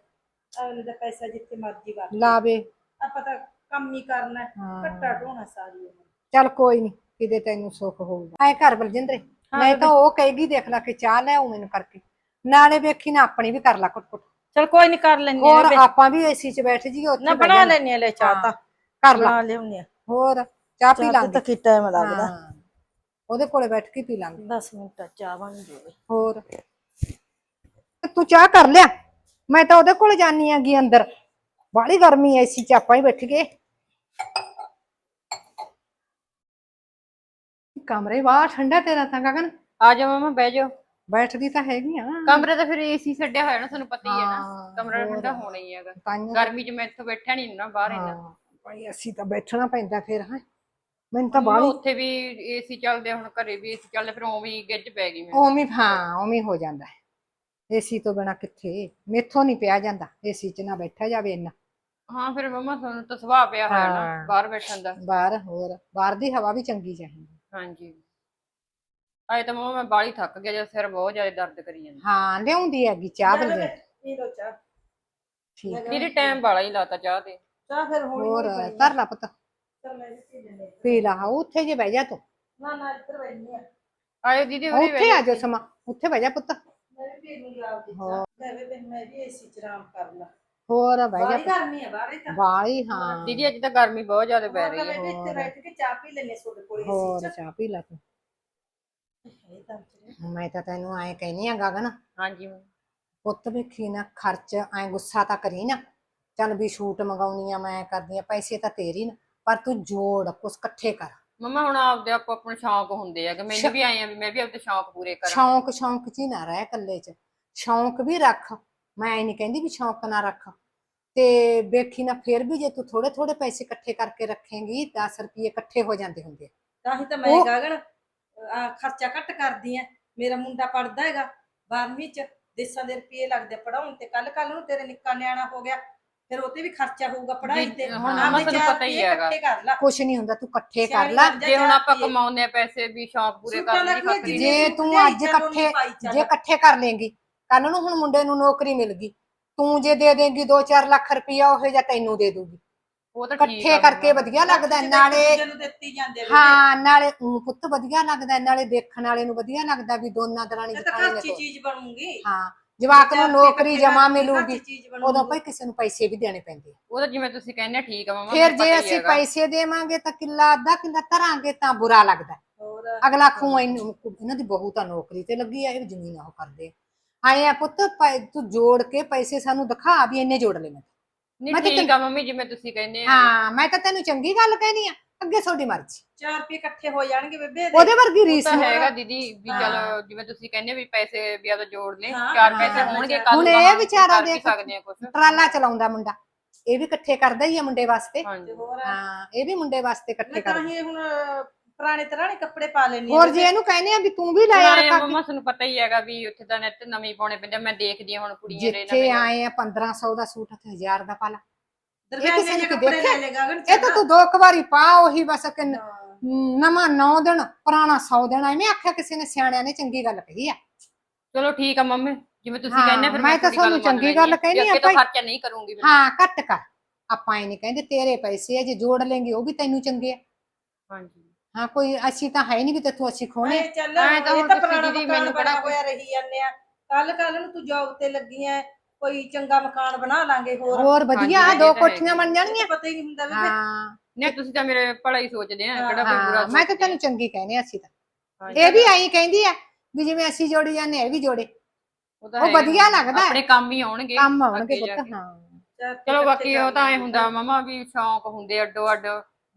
ਅਗਲੇ ਦਾ ਪੈਸਾ ਜਿੱਥੇ ਮਰਜ਼ੀ ਵਰਤ ਲਾਵੇ। ਆਪਾਂ ਤਾਂ ਕੰਮ ਹੀ ਕਰਨਾ ਹੈ, ਹਾਂ। ਘੱਟਾ ਢੋਣਾ ਸਾਰੀ ਉਮਰ। ਚੱਲ ਕੋਈ ਨਹੀਂ ਕਿਤੇ ਤੈਨੂੰ ਸੁੱਖ ਹੋਊਗਾ। ਐ ਘਰ ਬਲਜਿੰਦਰੇ ਨਹੀਂ ਤਾਂ ਉਹ ਕਹੇਗੀ ਦੇਖ ਲੈ ਕਿ ਚਾਹ ਲੈ ਆਉ ਮੈਨੂੰ ਕਰਕੇ। ਨਾਲੇ ਵੇਖੀ ਨਾ ਆਪਣੀ ਵੀ ਕਰ ਲੈ ਕੁੱਟ ਕੁੱਟ ਚਲ ਕੋਈ ਨਹੀਂ ਕਰ ਲੈਣੀ ਹੋਰ ਆਪਾਂ ਵੀ ਏਸੀ 'ਚ ਬੈਠ ਜੀ ਉੱਥੇ ਨਾ ਬਹਿ ਬਣਾ ਜਾਂਗੇ। ਲੈਣੀ ਲੈ ਚਾਹ ਤਾਂ। ਕਰ ਲਾ। ਬਣਾ ਲਿਆਉਣੀ ਆ ਹੋਰ? ਚਾਹ ਪੀ ਚਾਹ ਲਾਂਗੇ। ਤਾਂ ਕੀ ਟਾਈਮ ਲੱਗਦਾ। ਹਾਂ। ਉਹਦੇ ਕੋਲੇ ਬੈਠ ਕੇ ਪੀ ਲਾਂਗੇ। 10 ਮਿੰਟ ਚਾਹ ਬਣ ਜਾਵੇ ਹੋਰ। ਤੇ ਤੂੰ ਚਾਹ ਕਰ ਲਿਆ। ਮੈਂ ਤਾਂ ਉਹਦੇ ਕੋਲ ਜਾਨੀ ਆਂਗੀ ਅੰਦਰ। ਬਾਹਲੀ ਗਰਮੀ ਐ ਏਸੀ 'ਚ ਆਪਾਂ ਹੀ ਬੈਠ ਗਏ। ਕਮਰੇ ਬਾਹਰ ਠੰਡਾ ਤੇਰਾ ਤਾਂ ਗਗਨ। ਆ ਜਾਓ ਮੰਮਾ ਬਹਿ ਜਾਓ। ਬੈਠਦੀ ਤਾਂ ਹੈਗੀ ਆ। ਕਮਰੇ ਤਾਂ ਫਿਰ ਏਸੀ ਛੱਡਿਆ ਹੋਇਆ ਨਾ ਤੁਹਾਨੂੰ ਪਤਾ ਹੀ ਹੈ ਨਾ। ਹਾਂ, ਕਮਰਾ ਹੋਰ। ਠੰਡਾ ਹੋਣਾ ਹੀ ਹੈਗਾ। ਗਰਮੀ 'ਚ ਮੈਂ ਇੱਥੋਂ ਬੈਠਾ ਨਹੀਂ ਨਾ ਬਾਹਰ ਇੰਨਾ ਭਾਈ ਅਸੀਂ ਤਾਂ ਬੈਠਣਾ ਪੈਂਦਾ ਫਿਰ ਹਾਂ। ਮੈਨੂੰ ਤਾਂ ਬਾਹਲੀ ਉੱਥੇ ਵੀ ਏਸੀ ਚੱਲਦੇ ਹੁਣ ਘਰੇ ਵੀ ਏਸੀ ਚੱਲਦੇ ਫਿਰ ਉਵੇਂ ਹੀ ਗਿੱਜ ਪੈ ਗਈ ਮੈਂ ਉਵੇਂ ਹਾਂ ਉਵੇਂ ਹੋ ਜਾਂਦਾ ਹੈ। ਏਸੀ ਤੋਂ ਬਿਨਾ ਕਿੱਥੇ? ਮੇਥੋਂ ਨਹੀਂ ਪਿਆ ਜਾਂਦਾ। ਏਸੀ 'ਚ ਨਾ ਬੈਠਾ ਜਾਵੇ ਇੰਨਾ। ਹਾਂ ਫਿਰ ਮੰਮਾ ਤੁਹਾਨੂੰ ਤਾਂ ਸੁਭਾਅ ਪਿਆ ਹੋਇਆ ਨਾ ਹਾਂ। ਬਾਹਰ ਬੈਠਣ ਦਾ। ਬਾਹਰ ਹੋਰ ਬਾਹਰ ਦੀ ਹਵਾ ਵੀ ਚੰਗੀ ਚਾਹੀਦੀ ਹਾਂਜੀ। ਆਏ ਤਾਂ ਮੰਮਾ ਮੈਂ ਬਾਹਲੀ ਥੱਕ ਗਿਆ ਜਦ ਸਿਰ ਬਹੁਤ ਜ਼ਿਆਦਾ ਦਰਦ ਕਰੀ ਜਾਂਦਾ। ਹਾਂ ਲਿਆਉਂਦੀ ਹੈਗੀ ਚਾਹ ਬਲ ਪੀ ਲੋ ਚਾਹ। ਠੀਕ ਦੀਦੀ ਟਾਈਮ ਵਾਲਾ ਹੀ ਲਾਤਾ ਚਾਹ ਤੇ। ਚਾਹ ਫਿਰ ਹੋਰ ਹੌਲੀ ਧਰ ਲਾ ਪੁੱਤ। ਪੀ ਲਾ ਉੱਥੇ ਜੇ ਬਹਿ ਜਾ ਤੂੰ। ਨਾ ਨਾ ਇੱਧਰ ਬੈਠੀ ਆ। ਆਇਓ ਦੀਦੀ ਉਰੇ ਉੱਥੇ ਆ ਜਾ। ਸਮਾਂ ਉੱਥੇ ਬਹਿ ਜਾ ਪੁੱਤ। ਮੈਂ ਵੀ ਪੀ ਲੂੰਗੀ ਆਪਦੀ ਹੋਰ। ਲੈ ਬੇਬੇ ਮੈਂ ਵੀ ਏਸੀ ਚ ਆਰਾਮ ਕਰ ਲਾ। ਹੋਰ ਬਹਿ ਬਾਹਰ ਜਾ ਗਰਮੀ ਹੈ ਬਾਹਰ ਤਾਂ। ਵਾਲੀ ਹਾਂ। ਦੀਦੀ ਅੱਜ ਤਾਂ ਗਰਮੀ ਬਹੁਤ ਜ਼ਿਆਦਾ ਪੈ ਹੋਰ ਰਹੀ ਹੈ। ਇੱਥੇ ਬੈਠ ਕੇ ਚਾਹ ਪੀ ਲੈਣੇ ਤੁਹਾਡੇ ਕੋਲ ਹੋਰ ਏਸੀ ਚ। ਚਾਹ ਪੀ ਲੈ ਤੂੰ। ਮੈਂ ਤਾਂ ਤੈਨੂੰ ਐਂ ਕਹਿਨੀ ਆ ਗਗਨ। ਹਾਂਜੀ ਪੁੱਤ ਵੇਖੀ ਨਾ ਖਰਚ ਐ ਗੁੱਸਾ ਤਾਂ ਕਰੀ ਨਾ। ਚੱਲ ਵੀ ਸ਼ੂਟ ਮੰਗਾਉਣੀ ਆ ਮੈਂ ਕਰਦੀ ਆ ਪੈਸੇ ਤਾਂ ਤੇਰੀ ਨਾ। ਪਰ ਤੂੰ ਜੋੜ ਕੁਛ ਇਕੱਠੇ ਕਰ। ਮਮਾ ਹੁਣ ਆਪਦੇ ਆਪੋ ਆਪਣੇ ਸ਼ੌਂਕ ਹੁੰਦੇ ਆ ਕਿ ਮੈਨੂੰ ਵੀ ਆਏ ਆ ਵੀ ਮੈਂ ਵੀ ਆਪਦੇ ਸ਼ੌਂਕ ਪੂਰੇ ਕਰਾਂ। ਸ਼ੌਂਕ ਸ਼ੌਂਕ ਚ ਹੀ ਨਾ ਰਹਿ ਇਕੱਲੇ ਚ। ਸ਼ੌਂਕ ਵੀ ਰੱਖ। ਮੈਂ ਐ ਨਹੀਂ ਕਹਿੰਦੀ ਵੀ ਸ਼ੌਂਕ ਨਾ ਰੱਖ। ਤੇ ਵੇਖੀ ਨਾ ਫੇਰ ਵੀ ਜੇ ਤੂੰ ਥੋੜੇ ਥੋੜੇ ਪੈਸੇ ਇਕੱਠੇ ਕਰਕੇ ਰੱਖੇਂਗੀ 10 ਰੁਪਏ ਇਕੱਠੇ ਹੋ ਜਾਂਦੇ ਹੁੰਦੇ ਆ। ਤਾਂ ਹੀ ਤਾਂ ਮੈਂ ਉਹ- ਆ ਖਰਚਾ ਘੱਟ ਕਰਦੀ ਆ। ਮੇਰਾ ਮੁੰਡਾ ਪੜਦਾ ਹੈਗਾ 12ਵੀਂ ਚ ਦੇਸਾਂ ਦੇ ਰੁਪਏ ਲੱਗਦੇ ਪੜਾਉਣ ਤੇ। ਕੱਲ ਕੱਲ ਨੂੰ ਤੇਰੇ ਨਿੱਕਾ ਨਿਆਣਾ ਹੋ ਗਿਆ। ਫਿਰ ਉਹ ਤੇ ਵੀ ਖਰਚਾ ਹੋਊਗਾ ਪੜਾਈ ਤੇ ਹੁਣ ਆਪਦੇ ਤੁਹਾਨੂੰ ਚਾਰ ਪਤਾ ਹੀ ਹੈਗਾ। ਇਕੱਠੇ ਕਰ ਲਾ ਕੁਛ ਨਹੀਂ ਹੁੰਦਾ ਤੂੰ ਇਕੱਠੇ ਕਰ ਲੈ ਜਾ, ਹੁਣ ਆਪਾਂ। ਕਮਾਉਂਦੇ ਆ ਪੈਸੇ ਵੀ ਸ਼ੌਂਕ ਪੂਰੇ ਕਰਨ ਦਾ ਖਾਤਰ ਜਿੰਨੀ ਜੇ ਤੂੰ ਅੱਜ ਚੱਲ ਇਕੱਠੇ ਪਾਈ ਚੱਲ। ਜੇ ਇਕੱਠੇ ਕਰ ਲੇਂਗੀ ਕੱਲ ਨੂੰ ਹੁਣ ਮੁੰਡੇ ਨੂੰ ਨੌਕਰੀ ਮਿਲ ਗਈ ਤੂੰ ਜੇ ਦੇ ਦੇਂਗੀ 2-4 ਲੱਖ ਰੁਪਇਆ ਉਹ ਜਾਂ ਤੈਨੂੰ ਦੇ ਦੂਗੀ ਉਹ ਤਾਂ ਠੀਕ ਇਕੱਠੇ ਆ ਕਰਕੇ। ਵਧੀਆ ਲੱਗਦਾ ਨਾਲੇ ਨੂੰ ਦਿੱਤੀ ਜਾਂਦੇ। ਹਾਂ ਨਾਲੇ ਊਂ ਪੁੱਤ ਵਧੀਆ ਲੱਗਦਾ ਨਾਲੇ ਦੇਖਣ ਵਾਲੇ ਨੂੰ ਵਧੀਆ ਲੱਗਦਾ ਵੀ ਦੋਨਾਂ ਦਰਾਣੀ ਇਹ ਤਾਂ ਜਠਾਣੀ ਖਰਚੀ ਨੇ ਚੀਜ਼ ਬਣੂਗੀ ਹਾਂ ਜਵਾਕ ਨੂੰ ਨੌਕਰੀ ਜਮਾ ਮਿਲੂਗੀ। ਉਦੋਂ ਭਾਈ ਕਿਸੇ ਨੂੰ ਪੈਸੇ ਵੀ ਦੇਣੇ ਪੈਂਦੇ। ਆ। ਉਹ ਤਾਂ ਜਿਵੇਂ ਤੁਸੀਂ ਕਹਿੰਦੇ ਠੀਕ ਆ ਮਮਾ ਫਿਰ ਜੇ ਅਸੀਂ ਪੈਸੇ ਦੇਵਾਂਗੇ ਤਾਂ ਕਿੱਲਾ ਅੱਧਾ ਕਿੱਲਾ ਧਰਾਂਗੇ ਤਾਂ ਬੁਰਾ ਲੱਗਦਾ। ਹੋਰ? ਅਗਲਾ ਖੂ ਇਹਨੂੰ ਇਹਨਾਂ ਦੀ ਬਹੂ ਤਾਂ ਨੌਕਰੀ ਤੇ ਲੱਗੀ ਆ ਇਹ ਜ਼ਮੀਨ ਉਹ ਕਰਦੇ ਆਏ ਆ ਪੁੱਤ ਪੈ- ਤੂੰ ਜੋੜ ਕੇ ਪੈਸੇ ਸਾਨੂੰ ਦਿਖਾ ਵੀ ਇੰਨੇ ਜੋੜ ਲੈ ਮੈਂ ਨਹੀਂ ਮੈਂ ਤਾਂ ਠੀਕ ਆ ਮੰਮੀ ਜਿਵੇਂ ਤੁਸੀਂ ਕਹਿੰਦੇ ਆ। ਹਾਂ ਮੈਂ ਤਾਂ ਤੈਨੂੰ ਚੰਗੀ ਗੱਲ ਕਹਿਨੀ ਆ। ਅੱਗੇ ਤੁਹਾਡੀ ਮਰਜ਼ੀ। 4 ਰੁਪਏ ਇਕੱਠੇ ਹੋ ਜਾਣਗੇ ਬੇਬੇ ਇਹਦੇ। ਉਹਦੇ ਵਰਗੀ ਰੀਸ ਤਾਂ। ਹੈਗਾ ਦੀਦੀ ਵੀ ਹਾਂ। ਚਲੋ ਜਿਵੇਂ ਤੁਸੀਂ ਕਹਿੰਦੇ ਵੀ ਪੈਸੇ ਵੀ ਆਦਾ ਜੋੜ ਲੈ ਹਾਂ, ਚਾਰ ਹਾਂ, ਪੈਸੇ ਹਾਂ, ਹੋਣਗੇ ਹਾਂ। ਕੱਲ ਹੁਣ ਇਹ ਵਿਚਾਰਾ ਦੇਖ ਸਕਦੇ ਆ ਕੁਛ। ਟਰਾਲਾ ਚਲਾਉਂਦਾ ਮੁੰਡਾ। ਇਹ ਵੀ ਇਕੱਠੇ ਕਰਦਾ ਹੀ ਆ ਮੁੰਡੇ ਵਾਸਤੇ। ਤੇ ਹਾਂਜੀ। ਹੋਰ? ਹਾਂ ਇਹ ਵੀ ਮੁੰਡੇ ਵਾਸਤੇ ਮੈਂ ਇਕੱਠੇ ਤਾਂ ਕਰਦਾ। ਹੀ ਹੁਣ ਪੁਰਾਣੇ ਤਰ੍ਹਾਂ ਨੇ ਕੱਪੜੇ ਪਾ ਲੈਣੀ ਹੋਰ ਜੇ ਇਹਨੂੰ ਕਹਿੰਦੇ ਆ ਵੀ ਤੂੰ ਵੀ ਲੈ ਯਾਰ ਕਾਕੀ ਮਮਾ ਤੁਹਾਨੂੰ ਪਤਾ ਹੀ ਹੈਗਾ ਵੀ ਉੱਥੇ ਤਾਂ ਨੈਟ ਨਵੇਂ ਪਾਉਣੇ ਪੈਂਦੇ ਆ, ਮੈਂ ਦੇਖਦੀ ਆ ਹੁਣ ਕੁੜੀਆਂ ਦੇ ਜਿੱਥੇ ਆਏ ਆ 1500 ਦਾ ਸੂਟ ਤੇ 1000 ਦਾ ਪਾ ਲਾ ਦਰਮਿਆਨੇ ਕਿਸੇ ਨੇ ਕੀ ਦੇਖਿਆ? ਇਹ ਤਾਂ ਤੂੰ ਦੋ ਕੁ ਵਾਰੀ ਪਾ ਉਹੀ ਬਸ ਕਿ। ਨਵਾਂ 9 ਦਿਨ ਪੁਰਾਣਾ 100 ਦਿਨ ਐਵੇਂ ਆਖਿਆ ਕਿਸੇ ਨੇ ਸਿਆਣਿਆਂ ਨੇ ਚੰਗੀ ਗੱਲ ਕਹੀ ਆ ਚਲੋ ਠੀਕ ਆ ਮੰਮੀ ਜਿਵੇਂ ਤੁਸੀਂ ਕਹਿੰਦੇ ਫਿਰ ਮੈਂ ਤਾਂ ਤੁਹਾਨੂੰ ਚੰਗੀ ਗੱਲ ਕਹਿੰਦੀ ਆ ਭਾਈ। ਖਰਚਾ ਨਹੀਂ ਕਰੂੰਗੀ। ਹਾਂ ਘੱਟ ਕਰ ਆਪਾਂ ਇਹ ਨਹੀਂ ਕਹਿੰਦੇ ਤੇਰੇ ਪੈਸੇ ਆ ਜੇ ਜੋੜ ਲੈਂਗੇ ਉਹ ਵੀ ਤੈਨੂੰ ਚੰਗੇ ਆ ਹਾਂਜੀ ਹਾਂ ਕੋਈ ਅਸੀਂ ਤਾਂ ਹੈ ਨਹੀਂ ਵੀ ਤੇਥੋਂ ਅਸੀਂ ਖੋਣੇ ਐਂ ਚੱਲ ਇਹ ਤਾਂ ਪੁਰਾਣਾ ਦੀਦੀ ਮੈਨੂੰ ਕਿਹੜਾ ਹੋਇਆ ਰਹੀ ਜਾਂਦੇ ਆ ਕੱਲ ਕੱਲ ਨੂੰ ਤੂੰ ਜੌਬ ਤੇ ਲੱਗੀ ਐ ਕੋਈ ਚੰਗਾ ਮਕਾਨ ਬਣਾ ਲਾਂਗੇ ਹੋਰ ਹੋਰ ਵਧੀਆ ਹਾਂਜੀ, ਦੋ ਇਹ ਤਾਂ ਹੈ ਕੋਠੀਆਂ ਬਣ ਜਾਣਗੀਆਂ। ਪਤਾ ਹੀ ਨਹੀਂ ਹੁੰਦਾ ਬੇਬੇ ਹਾਂ ਨਹੀਂ ਤੁਸੀਂ ਤਾਂ ਮੇਰੇ ਭਲਾ ਹੀ ਸੋਚਦੇ ਆ ਕਿਹੜਾ ਕੋਈ ਬੁਰਾ ਹਾਂ ਮੈਂ ਤਾਂ। ਤੈਨੂੰ ਚੰਗੀ ਕਹਿੰਦੇ ਆ ਅਸੀਂ ਤਾਂ। ਹਾਂਜੀ। ਇਹ ਵੀ ਆਈ ਕਹਿੰਦੀ ਆ ਵੀ ਜਿਵੇਂ ਅਸੀਂ ਜੋੜੀ ਜਾਂਦੇ ਆ, ਇਹ ਵੀ ਜੋੜੇ। ਉਹ ਤਾਂ। ਵਧੀਆ ਲੱਗਦਾ। ਹੈ। ਆਪਣੇ ਕੰਮ ਹੀ ਆਉਣਗੇ ਕੰਮ ਆਉਣਗੇ ਅੱਗੇ ਜਾ ਪੁੱਤ ਕੇ। ਹਾਂ। ਚਲੋ ਬਾਕੀ ਉਹ ਤਾਂ ਐ ਹੁੰਦਾ ਮਮਾ ਵੀ ਸ਼ੌਂਕ ਹੁੰਦੇ ਅੱਡੋ ਅੱਡ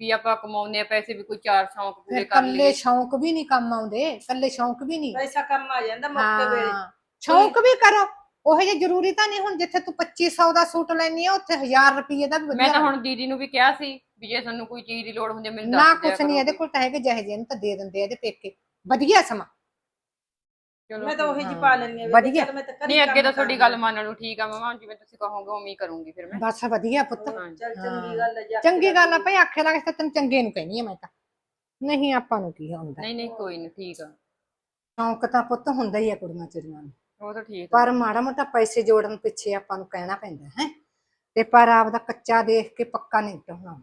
ਵੀ ਆਪਾਂ ਕਮਾਉਂਦੇ ਆ ਪੈਸੇ ਵੀ ਕੋਈ ਚਾਰ ਸ਼ੌਂਕ ਪੂਰੇ ਫਿਰ ਕਰ ਕੱਲੇ ਲਈਏ। ਸ਼ੌਂਕ ਵੀ ਨਹੀਂ ਕੰਮ ਆਉਂਦੇ ਕੱਲੇ ਸ਼ੌਂਕ ਵੀ ਨਹੀਂ। ਪੈਸਾ ਕੰਮ ਆ ਜਾਂਦਾ ਮੌਕੇ ਵੇਲੇ। ਹਾਂ ਸ਼ੌਂਕ ਵੀ ਕਰੋ। ਉਹ ਜੇ ਜ਼ਰੂਰੀ ਤਾਂ ਨਹੀਂ ਹੁਣ ਜਿੱਥੇ ਤੂੰ 2500 ਦਾ ਸੂਟ ਲੈਣੀ ਆ ਉੱਥੇ 1000 ਰੁਪਏ ਦਾ ਵੀ ਮੈਂ ਤਾਂ ਹੁਣ ਦੀਦੀ ਨੂੰ ਵੀ ਕਿਹਾ ਸੀ ਵੀ ਜੇ ਤੁਹਾਨੂੰ ਕੋਈ ਚੀਜ਼ ਦੀ ਲੋੜ ਹੁੰਦੀ ਹੈ ਮੈਨੂੰ ਦੱਸ ਨਾ ਦਿਆ ਕੁਛ ਨਹੀਂ ਕਰੋ। ਇਹਦੇ ਕੋਲ ਤਾਂ ਹੈਗੇ ਜਿਹੇ ਜਿਹੇ ਨੂੰ ਤਾਂ ਦੇ ਦਿੰਦੇ ਆ ਇਹਦੇ ਪੇਕੇ। ਵਧੀਆ ਸਮਾਂ। ਚਲੋ ਮੈਂ ਤਾਂ ਉਹੀ ਜੀ। ਪਾ ਲੈਣੀ ਆ ਵਧੀਆ। ਮੈਂ ਤਾਂ ਘਰੇ ਨਹੀਂ ਅੱਗੇ ਕੰਮ ਤਾਂ ਤੁਹਾਡੀ ਗੱਲ ਮੰਨ ਲਓ ਠੀਕ ਆ ਮਮਾ ਜਿਵੇਂ ਤੁਸੀਂ ਕਹੋਗੇ ਉਵੇਂ ਹੀ ਕਰੂੰਗੀ ਫਿਰ ਮੈਂ। ਬਸ ਵਧੀਆ ਪੁੱਤ। ਚੱਲ। ਚੰਗੀ ਗੱਲ ਹੈ ਜੀ ਚੰਗੀ ਗੱਲ ਆ ਭਾਈ ਆਖੇ ਲੱਗ ਤਾਂ ਤੈਨੂੰ ਚੰਗੇ ਨੂੰ ਕਹਿਨੀ ਆ ਮੈਂ ਤਾਂ। ਨਹੀਂ ਆਪਾਂ ਨੂੰ ਕੀ ਹੁੰਦਾ। ਨਹੀਂ ਨਹੀਂ ਕੋਈ ਨਹੀਂ ਠੀਕ ਆ। ਸ਼ੌਂਕ ਤਾਂ ਪੁੱਤ ਹੁੰਦਾ ਹੀ ਆ ਕੁੜੀਆਂ ਚਿੜੀਆਂ ਨੂੰ। ਉਹ ਤਾਂ ਠੀਕ ਆ। ਪਰ ਮਾੜਾ ਮੋਟਾ ਪੈਸੇ ਜੋੜਨ ਪਿੱਛੇ ਆਪਾਂ ਨੂੰ ਕਹਿਣਾ ਪੈਂਦਾ ਹੈ। ਤੇ ਪਰ ਆਪਦਾ ਕੱਚਾ ਦੇਖ ਕੇ ਪੱਕਾ ਨਹੀਂ ਟਹੁਣਾ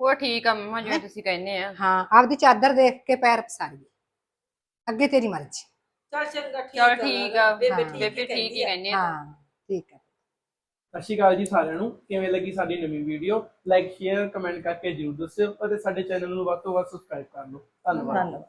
ਉਹ ਠੀਕ ਆ ਮਮਾ ਜਿਵੇਂ ਤੁਸੀਂ ਕਹਿੰਦੇ ਆ। ਹਾਂ ਆਪਦੀ ਚਾਦਰ ਦੇਖ ਕੇ ਪੈਰ ਪਸਾਰੀਏ। ਅੱਗੇ ਤੇਰੀ ਮਰਜ਼ੀ। ਚੱਲ ਚੰਗਾ ਠੀਕ ਚਲ ਠੀਕ ਆ। ਬੇਬੇ। ਠੀਕ ਬੇਬੇ ਠੀਕ ਹੀ ਕਹਿੰਦੇ ਆ। ਹਾਂ ਠੀਕ ਹੈ ਸਤਿ ਸ਼੍ਰੀ ਅਕਾਲ ਜੀ ਸਾਰਿਆਂ ਨੂੰ। ਕਿਵੇਂ ਲੱਗੀ ਸਾਡੀ ਨਵੀਂ ਵੀਡੀਓ? ਲਾਈਕ ਸ਼ੇਅਰ ਕਮੈਂਟ ਕਰਕੇ ਜਰੂਰ ਦੱਸਿਓ। ਅਤੇ ਸਾਡੇ ਚੈਨਲ ਨੂੰ ਵੱਧ ਤੋਂ ਵੱਧ ਸਬਸਕ੍ਰਾਈਬ ਕਰ ਲਓ। ਧੰਨਵਾਦ। ਧੰਨਵਾਦ।